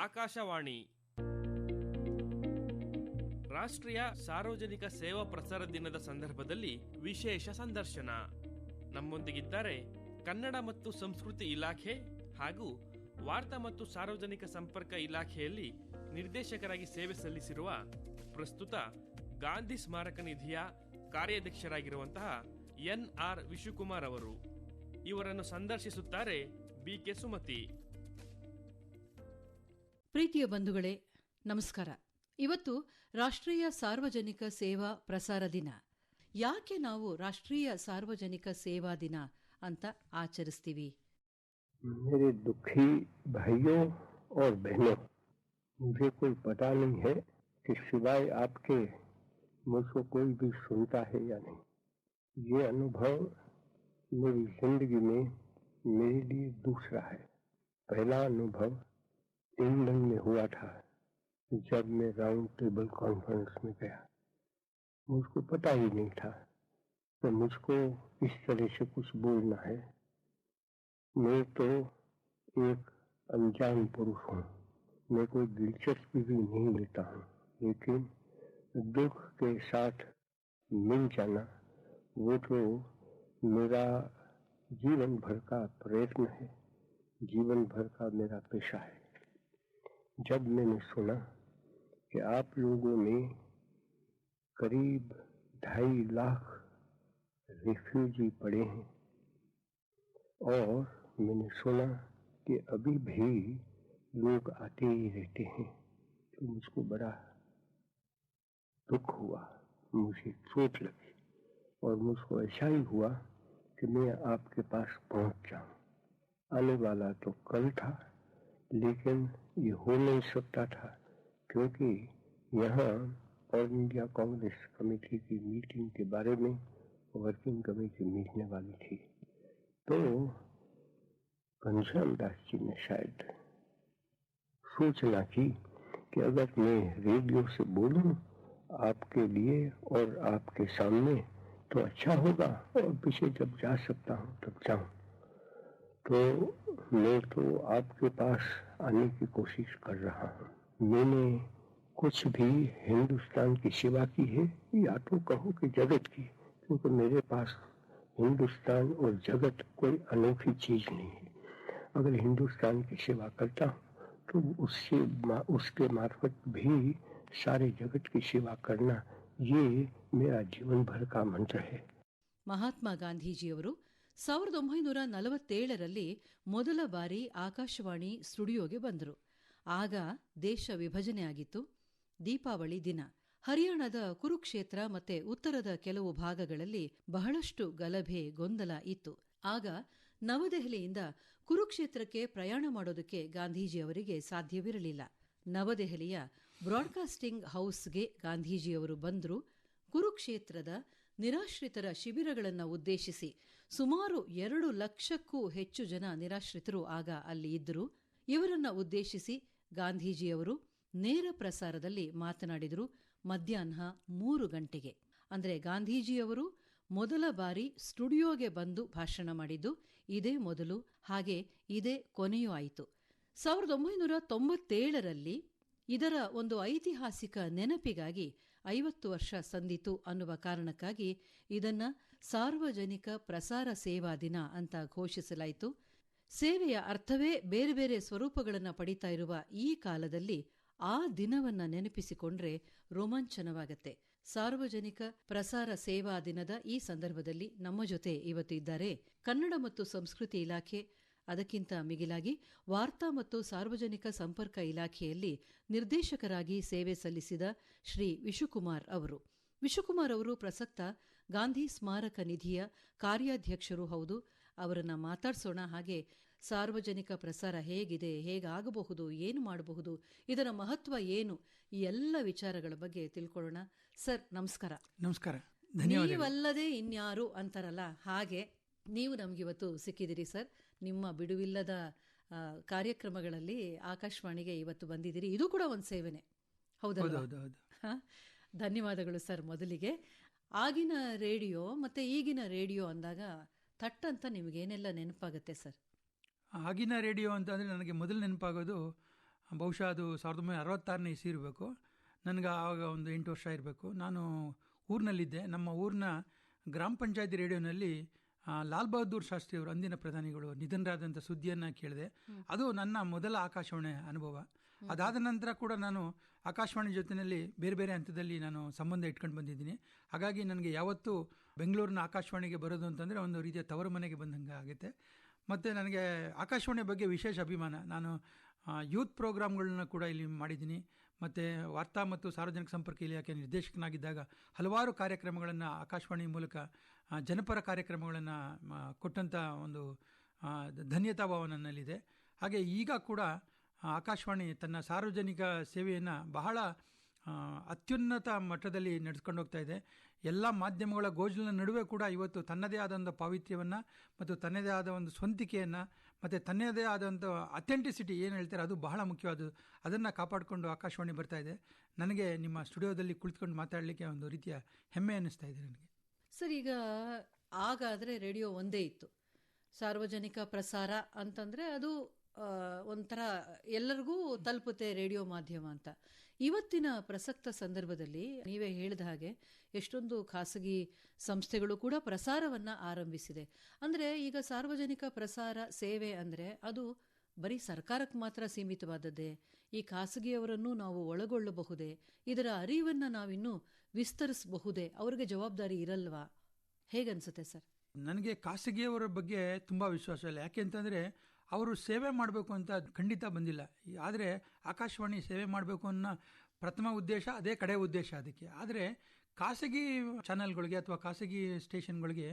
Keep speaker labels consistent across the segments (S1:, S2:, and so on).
S1: ಆಕಾಶವಾಣಿ. ರಾಷ್ಟ್ರೀಯ ಸಾರ್ವಜನಿಕ ಸೇವಾ ಪ್ರಸಾರ ದಿನದ ಸಂದರ್ಭದಲ್ಲಿ ವಿಶೇಷ ಸಂದರ್ಶನ. ನಮ್ಮೊಂದಿಗಿದ್ದಾರೆ ಕನ್ನಡ ಮತ್ತು ಸಂಸ್ಕೃತಿ ಇಲಾಖೆ ಹಾಗೂ ವಾರ್ತಾ ಮತ್ತು ಸಾರ್ವಜನಿಕ ಸಂಪರ್ಕ ಇಲಾಖೆಯಲ್ಲಿ ನಿರ್ದೇಶಕರಾಗಿ ಸೇವೆ ಸಲ್ಲಿಸಿರುವ ಪ್ರಸ್ತುತ ಗಾಂಧಿ ಸ್ಮಾರಕ ನಿಧಿಯ ಕಾರ್ಯಾಧ್ಯಕ್ಷರಾಗಿರುವಂತಹ ಎನ್ ಆರ್ ವಿಶುಕುಮಾರ್ ಅವರು. ಇವರನ್ನು ಸಂದರ್ಶಿಸುತ್ತಾರೆ ಬಿ ಕೆ ಸುಮತಿ.
S2: ಪ್ರೀತಿಯ ಬಂಧುಗಳೇ ನಮಸ್ಕಾರ ಇವತ್ತು ರಾಷ್ಟ್ರೀಯ ಸಾರ್ವಜನಿಕ ಸೇವಾ ಪ್ರಸಾರ ದಿನ ಯಾಕೆ ನಾವು ರಾಷ್ಟ್ರೀಯ ಸಾರ್ವಜನಿಕ ಸೇವಾ ದಿನ ಅಂತ ಆಚರಿಸ್ತೀವಿ
S3: मेरे दुखी भाइयों और बहनों मुझे कोई पता नहीं है कि सिवाय आपके मुझको कोई भी सुनता है या नहीं ये अनुभव मेरी जिंदगी में मेरे लिए दूसरा है पहला अनुभव इंग्लैंड में हुआ था, जब मैं राउंड टेबल कॉन्फ्रेंस में गया। मुझको पता ही नहीं था कि मुझको इस तरह से कुछ बोलना है। मैं तो एक अनजान पुरुष हूँ। मैं कोई दिलचस्पी भी नहीं लेता हूँ, लेकिन दुख के साथ मिल जाना, वो तो मेरा जीवन भर का प्रयत्न है। जीवन भर का मेरा पेशा है। जब मैंने सुना कि आप लोगों में करीब ढाई लाख रिफ्यूजी पड़े हैं, और मैंने सुना कि अभी भी लोग आते ही रहते हैं तो मुझको बड़ा दुख हुआ, मुझे चोट लगी, और मुझको ऐसा ही हुआ कि मैं आपके पास पहुँच जाऊँ। आने वाला तो कल था, लेकिन ये हो नहीं सकता था, क्योंकि यहाँ ऑल इंडिया कांग्रेस कमेटी की मीटिंग के बारे में वर्किंग कमेटी मिलने वाली थी। तो घनश्याम दास जी ने शायद सूचना की कि अगर मैं रेडियो से बोलूँ आपके लिए और आपके सामने तो अच्छा होगा और पीछे जब जा सकता हूँ तब जाऊँ। तो मैं तो आपके पास आने की कोशिश कर रहा हूं मैंने कुछ भी हिंदुस्तान की सेवा की है या तो कहो कि जगत की क्योंकि मेरे पास हिंदुस्तान और जगत कोई अनोखी चीज नहीं है अगर हिंदुस्तान की सेवा करता हूँ तो उससे उसके मार्फत भी सारे जगत की सेवा करना ये मेरा जीवन भर का मंत्र है
S2: ಮಹಾತ್ಮ ಗಾಂಧೀಜಿಯವರು ಸಾವಿರದ ಒಂಬೈನೂರ ನಲವತ್ತೇಳರಲ್ಲಿ ಮೊದಲ ಬಾರಿ ಆಕಾಶವಾಣಿ ಸ್ಟುಡಿಯೋಗೆ ಬಂದರು. ಆಗ ದೇಶ ವಿಭಜನೆ ಆಗಿತ್ತು. ದೀಪಾವಳಿ ದಿನ. ಹರಿಯಾಣದ ಕುರುಕ್ಷೇತ್ರ ಮತ್ತೆ ಉತ್ತರದ ಕೆಲವು ಭಾಗಗಳಲ್ಲಿ ಬಹಳಷ್ಟು ಗಲಭೆ, ಗೊಂದಲ ಇತ್ತು. ಆಗ ನವದೆಹಲಿಯಿಂದ ಕುರುಕ್ಷೇತ್ರಕ್ಕೆ ಪ್ರಯಾಣ ಮಾಡೋದಕ್ಕೆ ಗಾಂಧೀಜಿಯವರಿಗೆ ಸಾಧ್ಯವಿರಲಿಲ್ಲ. ನವದೆಹಲಿಯ ಬ್ರಾಡ್ಕಾಸ್ಟಿಂಗ್ ಹೌಸ್ಗೆ ಗಾಂಧೀಜಿಯವರು ಬಂದರು. ಕುರುಕ್ಷೇತ್ರದ ನಿರಾಶ್ರಿತರ ಶಿಬಿರಗಳನ್ನು ಉದ್ದೇಶಿಸಿ ಸುಮಾರು ಎರಡು ಲಕ್ಷಕ್ಕೂ ಹೆಚ್ಚು ಜನ ನಿರಾಶ್ರಿತರು ಆಗ ಅಲ್ಲಿ ಇದ್ದರು. ಇವರನ್ನ ಉದ್ದೇಶಿಸಿ ಗಾಂಧೀಜಿಯವರು ನೇರ ಪ್ರಸಾರದಲ್ಲಿ ಮಾತನಾಡಿದರು ಮಧ್ಯಾಹ್ನ ಮೂರು ಗಂಟೆಗೆ. ಅಂದರೆ ಗಾಂಧೀಜಿಯವರು ಮೊದಲ ಬಾರಿ ಸ್ಟುಡಿಯೋಗೆ ಬಂದು ಭಾಷಣ ಮಾಡಿದ್ದು, ಇದೇ ಮೊದಲು, ಹಾಗೆ ಇದೇ ಕೊನೆಯೂ ಆಯಿತು. ಸಾವಿರದ ಒಂಬೈನೂರ ತೊಂಬತ್ತೇಳರಲ್ಲಿ ಇದರ ಒಂದು ಐತಿಹಾಸಿಕ ನೆನಪಿಗಾಗಿ ಐವತ್ತು ವರ್ಷ ಸಂದಿತು ಅನ್ನುವ ಕಾರಣಕ್ಕಾಗಿ ಇದನ್ನ ಸಾರ್ವಜನಿಕ ಪ್ರಸಾರ ಸೇವಾ ದಿನ ಅಂತ ಘೋಷಿಸಲಾಯಿತು. ಸೇವೆಯ ಅರ್ಥವೇ ಬೇರೆ ಬೇರೆ ಸ್ವರೂಪಗಳನ್ನು ಪಡಿತಾ ಇರುವ ಈ ಕಾಲದಲ್ಲಿ ಆ ದಿನವನ್ನ ನೆನಪಿಸಿಕೊಂಡ್ರೆ ರೋಮಾಂಚನವಾಗತ್ತೆ. ಸಾರ್ವಜನಿಕ ಪ್ರಸಾರ ಸೇವಾ ದಿನದ ಈ ಸಂದರ್ಭದಲ್ಲಿ ನಮ್ಮ ಜೊತೆ ಇವತ್ತು ಇದ್ದಾರೆ ಕನ್ನಡ ಮತ್ತು ಸಂಸ್ಕೃತಿ ಇಲಾಖೆ. ಅದಕ್ಕಿಂತ ಮಿಗಿಲಾಗಿ ವಾರ್ತಾ ಮತ್ತು ಸಾರ್ವಜನಿಕ ಸಂಪರ್ಕ ಇಲಾಖೆಯಲ್ಲಿ ನಿರ್ದೇಶಕರಾಗಿ ಸೇವೆ ಸಲ್ಲಿಸಿದ ಶ್ರೀ ವಿಶುಕುಮಾರ್ ಅವರು. ವಿಶುಕುಮಾರ್ ಅವರು ಪ್ರಸಕ್ತ ಗಾಂಧಿ ಸ್ಮಾರಕ ನಿಧಿಯ ಕಾರ್ಯಾಧ್ಯಕ್ಷರು ಹೌದು. ಅವರನ್ನ ಮಾತಾಡ್ಸೋಣ. ಹಾಗೆ ಸಾರ್ವಜನಿಕ ಪ್ರಸಾರ ಹೇಗಿದೆ ಹೇಗಾಗಬಹುದು ಏನು ಮಾಡಬಹುದು ಇದರ ಮಹತ್ವ ಏನು ಈ ಎಲ್ಲ ವಿಚಾರಗಳ ಬಗ್ಗೆ ತಿಳ್ಕೊಳ್ಳೋಣ. ಸರ್ ನಮಸ್ಕಾರ.
S4: ನಮಸ್ಕಾರ.
S2: ನೀವಲ್ಲದೆ ಇನ್ಯಾರು ಅಂತಾರಲ್ಲ ಹಾಗೆ ನೀವು ನಮಗಿವತ್ತು ಸಿಕ್ಕಿದಿರಿ ಸರ್. ನಿಮ್ಮ ಬಿಡುವಿಲ್ಲದ ಕಾರ್ಯಕ್ರಮಗಳಲ್ಲಿ ಆಕಾಶವಾಣಿಗೆ ಇವತ್ತು ಬಂದಿದ್ದೀರಿ ಇದು ಕೂಡ ಒಂದು ಸೇವೆನೆ.
S4: ಹೌದು?
S2: ಧನ್ಯವಾದಗಳು ಸರ್ ಮೊದಲಿಗೆ. ಆಗಿನ ರೇಡಿಯೋ ಮತ್ತೆ ಈಗಿನ ರೇಡಿಯೋ ಅಂದಾಗ ಥಟ್ ಅಂತ ನಿಮಗೇನೆಲ್ಲ ನೆನಪಾಗುತ್ತೆ ಸರ್?
S4: ಆಗಿನ ರೇಡಿಯೋ ಅಂತ ಅಂದರೆ ನನಗೆ ಮೊದಲು ನೆನಪಾಗೋದು ಬಹುಶಃ ಅದು ಸಾವಿರದ ಒಂಬೈನೂರ ಅರವತ್ತಾರನೇ ಇಸಿ ಇರಬೇಕು. ನನಗೆ ಆವಾಗ ಒಂದು ಎಂಟು ವರ್ಷ ಇರಬೇಕು. ನಾನು ಊರಿನಲ್ಲಿದ್ದೆ. ನಮ್ಮ ಊರಿನ ಗ್ರಾಮ ಪಂಚಾಯತಿ ರೇಡಿಯೋನಲ್ಲಿ ಲಾಲ್ ಬಹದ್ದೂರ್ ಶಾಸ್ತ್ರಿಯವರು ಅಂದಿನ ಪ್ರಧಾನಿಗಳು ನಿಧನರಾದಂಥ ಸುದ್ದಿಯನ್ನು ಕೇಳಿದೆ. ಅದು ನನ್ನ ಮೊದಲ ಆಕಾಶವಾಣಿ ಅನುಭವ. ಅದಾದ ನಂತರ ಕೂಡ ನಾನು ಆಕಾಶವಾಣಿ ಜೊತೆಯಲ್ಲಿ ಬೇರೆ ಬೇರೆ ಹಂತದಲ್ಲಿ ನಾನು ಸಂಬಂಧ ಇಟ್ಕೊಂಡು ಬಂದಿದ್ದೀನಿ. ಹಾಗಾಗಿ ನನಗೆ ಯಾವತ್ತೂ ಬೆಂಗಳೂರಿನ ಆಕಾಶವಾಣಿಗೆ ಬರೋದು ಅಂತಂದರೆ ಒಂದು ರೀತಿಯ ತವರು ಮನೆಗೆ ಬಂದಂಗೆ ಆಗುತ್ತೆ. ಮತ್ತು ನನಗೆ ಆಕಾಶವಾಣಿ ಬಗ್ಗೆ ವಿಶೇಷ ಅಭಿಮಾನ. ನಾನು ಯೂತ್ ಪ್ರೋಗ್ರಾಮ್ಗಳನ್ನ ಕೂಡ ಇಲ್ಲಿ ಮಾಡಿದ್ದೀನಿ. ಮತ್ತು ವಾರ್ತಾ ಮತ್ತು ಸಾರ್ವಜನಿಕ ಸಂಪರ್ಕ ಇಲಾಖೆ ನಿರ್ದೇಶಕನಾಗಿದ್ದಾಗ ಹಲವಾರು ಕಾರ್ಯಕ್ರಮಗಳನ್ನು ಆಕಾಶವಾಣಿ ಮೂಲಕ ಜನಪರ ಕಾರ್ಯಕ್ರಮಗಳನ್ನು ಕೊಟ್ಟಂಥ ಒಂದು ಧನ್ಯತಾ ಭಾವ ನನ್ನಲ್ಲಿದೆ ಹಾಗೆ ಈಗ ಕೂಡ ಆಕಾಶವಾಣಿ ತನ್ನ ಸಾರ್ವಜನಿಕ ಸೇವೆಯನ್ನು ಬಹಳ ಅತ್ಯುನ್ನತ ಮಟ್ಟದಲ್ಲಿ ನಡೆಸ್ಕೊಂಡು ಹೋಗ್ತಾ ಇದೆ. ಎಲ್ಲ ಮಾಧ್ಯಮಗಳ ಗೋಜಲಿನ ನಡುವೆ ಕೂಡ ಇವತ್ತು ತನ್ನದೇ ಆದ ಒಂದು ಪಾವಿತ್ರ್ಯವನ್ನು ಮತ್ತು ತನ್ನದೇ ಆದ ಒಂದು ಸ್ವಂತಿಕೆಯನ್ನು ಮತ್ತು ತನ್ನದೇ ಆದಂಥ ಅಥೆಂಟಿಸಿಟಿ ಏನು ಹೇಳ್ತಾರೆ ಅದು ಬಹಳ ಮುಖ್ಯವಾದದ್ದು ಅದನ್ನು ಕಾಪಾಡಿಕೊಂಡು ಆಕಾಶವಾಣಿ ಬರ್ತಾ ಇದೆ. ನನಗೆ ನಿಮ್ಮ ಸ್ಟುಡಿಯೋದಲ್ಲಿ ಕುಳಿತುಕೊಂಡು ಮಾತಾಡಲಿಕ್ಕೆ ಒಂದು ರೀತಿಯ ಹೆಮ್ಮೆ ಅನ್ನಿಸ್ತಾ ಇದೆ ನನಗೆ.
S2: ಸರ್, ಈಗ ಆಗಾದರೆ ರೇಡಿಯೋ ಒಂದೇ ಇತ್ತು. ಸಾರ್ವಜನಿಕ ಪ್ರಸಾರ ಅಂತಂದರೆ ಅದು ಒಂಥರ ಎಲ್ಲರಿಗೂ ತಲುಪುತ್ತೆ ರೇಡಿಯೋ ಮಾಧ್ಯಮ ಅಂತ. ಇವತ್ತಿನ ಪ್ರಸಕ್ತ ಸಂದರ್ಭದಲ್ಲಿ ನೀವೇ ಹೇಳಿದ ಹಾಗೆ ಎಷ್ಟೊಂದು ಖಾಸಗಿ ಸಂಸ್ಥೆಗಳು ಕೂಡ ಪ್ರಸಾರವನ್ನ ಆರಂಭಿಸಿದೆ. ಅಂದ್ರೆ ಈಗ ಸಾರ್ವಜನಿಕ ಪ್ರಸಾರ ಸೇವೆ ಅಂದ್ರೆ ಅದು ಬರೀ ಸರ್ಕಾರಕ್ಕೆ ಮಾತ್ರ ಸೀಮಿತವಾದದ್ದೇ, ಈ ಖಾಸಗಿಯವರನ್ನು ನಾವು ಒಳಗೊಳ್ಳಬಹುದೇ, ಇದರ ಅರಿವನ್ನ ನಾವಿನ್ನೂ ವಿಸ್ತರಿಸಬಹುದೇ, ಅವ್ರಿಗೆ ಜವಾಬ್ದಾರಿ ಇರಲ್ವಾ? ಹೇಗನ್ಸುತ್ತೆ ಸರ್?
S4: ನನಗೆ ಖಾಸಗಿಯವರ ಬಗ್ಗೆ ತುಂಬಾ ವಿಶ್ವಾಸ ಇಲ್ಲ. ಯಾಕೆ ಅಂತಂದರೆ ಅವರು ಸೇವೆ ಮಾಡಬೇಕು ಅಂತ ಖಂಡಿತ ಬಂದಿಲ್ಲ. ಆದರೆ ಆಕಾಶವಾಣಿ ಸೇವೆ ಮಾಡಬೇಕು ಅನ್ನೋ ಪ್ರಥಮ ಉದ್ದೇಶ ಅದೇ ಕಡೆ ಉದ್ದೇಶ ಅದಕ್ಕೆ. ಆದರೆ ಖಾಸಗಿ ಚಾನೆಲ್ಗಳಿಗೆ ಅಥವಾ ಖಾಸಗಿ ಸ್ಟೇಷನ್ಗಳಿಗೆ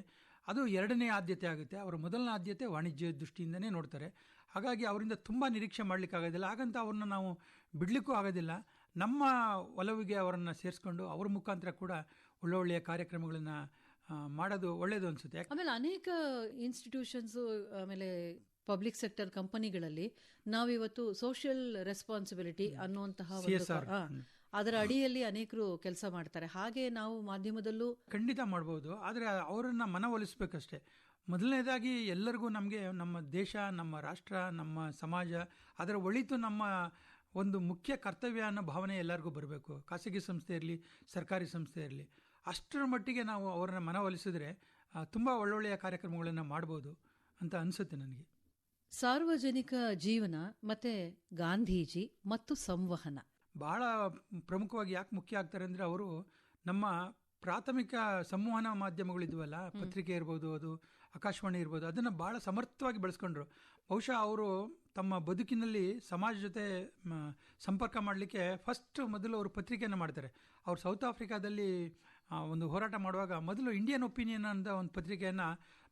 S4: ಅದು ಎರಡನೇ ಆದ್ಯತೆ ಆಗುತ್ತೆ. ಅವರ ಮೊದಲನೇ ಆದ್ಯತೆ ವಾಣಿಜ್ಯ ದೃಷ್ಟಿಯಿಂದನೇ ನೋಡ್ತಾರೆ. ಹಾಗಾಗಿ ಅವರಿಂದ ತುಂಬ ನಿರೀಕ್ಷೆ ಮಾಡಲಿಕ್ಕಾಗೋದಿಲ್ಲ ಹಾಗಂತ ಅವ್ರನ್ನ ನಾವು ಬಿಡಲಿಕ್ಕೂ ಆಗೋದಿಲ್ಲ. ನಮ್ಮ ಒಲವಿಗೆ ಅವರನ್ನು ಸೇರಿಸ್ಕೊಂಡು ಅವ್ರ ಮುಖಾಂತರ ಕೂಡ ಒಳ್ಳೊಳ್ಳೆಯ ಕಾರ್ಯಕ್ರಮಗಳನ್ನು ಮಾಡೋದು ಒಳ್ಳೆಯದು ಅನಿಸುತ್ತೆ.
S2: ಆಮೇಲೆ ಅನೇಕ ಇನ್ಸ್ಟಿಟ್ಯೂಷನ್ಸು, ಆಮೇಲೆ ಪಬ್ಲಿಕ್ ಸೆಕ್ಟರ್ ಕಂಪನಿಗಳಲ್ಲಿ ನಾವಿವತ್ತು ಸೋಷಿಯಲ್ ರೆಸ್ಪಾನ್ಸಿಬಿಲಿಟಿ ಅನ್ನುವಂತಹ ಅದರ ಅಡಿಯಲ್ಲಿ ಅನೇಕರು ಕೆಲಸ ಮಾಡ್ತಾರೆ. ಹಾಗೆ ನಾವು ಮಾಧ್ಯಮದಲ್ಲೂ
S4: ಖಂಡಿತ ಮಾಡಬಹುದು ಆದರೆ ಅವರನ್ನು ಮನವೊಲಿಸಬೇಕಷ್ಟೇ. ಮೊದಲನೇದಾಗಿ ಎಲ್ಲರಿಗೂ ನಮಗೆ ನಮ್ಮ ದೇಶ ನಮ್ಮ ರಾಷ್ಟ್ರ ನಮ್ಮ ಸಮಾಜ ಅದರ ಒಳಿತು ನಮ್ಮ ಒಂದು ಮುಖ್ಯ ಕರ್ತವ್ಯ ಅನ್ನೋ ಭಾವನೆ ಎಲ್ಲರಿಗೂ ಬರಬೇಕು. ಖಾಸಗಿ ಸಂಸ್ಥೆ ಇರಲಿ ಸರ್ಕಾರಿ ಸಂಸ್ಥೆ ಇರಲಿ. ಅಷ್ಟರ ಮಟ್ಟಿಗೆ ನಾವು ಅವರನ್ನು ಮನವೊಲಿಸಿದ್ರೆ ತುಂಬ ಒಳ್ಳೊಳ್ಳೆಯ ಕಾರ್ಯಕ್ರಮಗಳನ್ನು ಮಾಡ್ಬೋದು ಅಂತ ಅನಿಸುತ್ತೆ ನನಗೆ.
S2: ಸಾರ್ವಜನಿಕ ಜೀವನ ಮತ್ತೆ ಗಾಂಧೀಜಿ ಮತ್ತು ಸಂವಹನ.
S4: ಬಹಳ ಪ್ರಮುಖವಾಗಿ ಯಾಕೆ ಮುಖ್ಯ ಆಗ್ತಾರೆ ಅಂದರೆ ಅವರು ನಮ್ಮ ಪ್ರಾಥಮಿಕ ಸಂವಹನ ಮಾಧ್ಯಮಗಳಿದ್ವಲ್ಲ ಪತ್ರಿಕೆ ಇರ್ಬೋದು ಅದು ಆಕಾಶವಾಣಿ ಇರ್ಬೋದು ಅದನ್ನು ಭಾಳ ಸಮರ್ಥವಾಗಿ ಬೆಳೆಸ್ಕೊಂಡ್ರು. ಬಹುಶಃ ಅವರು ತಮ್ಮ ಬದುಕಿನಲ್ಲಿ ಸಮಾಜ ಜೊತೆ ಸಂಪರ್ಕ ಮಾಡಲಿಕ್ಕೆ ಫಸ್ಟ್ ಮೊದಲು ಅವರು ಪತ್ರಿಕೆಯನ್ನು ಮಾಡ್ತಾರೆ. ಅವರು ಸೌತ್ ಆಫ್ರಿಕಾದಲ್ಲಿ ಒಂದು ಹೋರಾಟ ಮಾಡುವಾಗ ಮೊದಲು ಇಂಡಿಯನ್ ಒಪಿನಿಯನ್ ಅಂತ ಒಂದು ಪತ್ರಿಕೆಯನ್ನು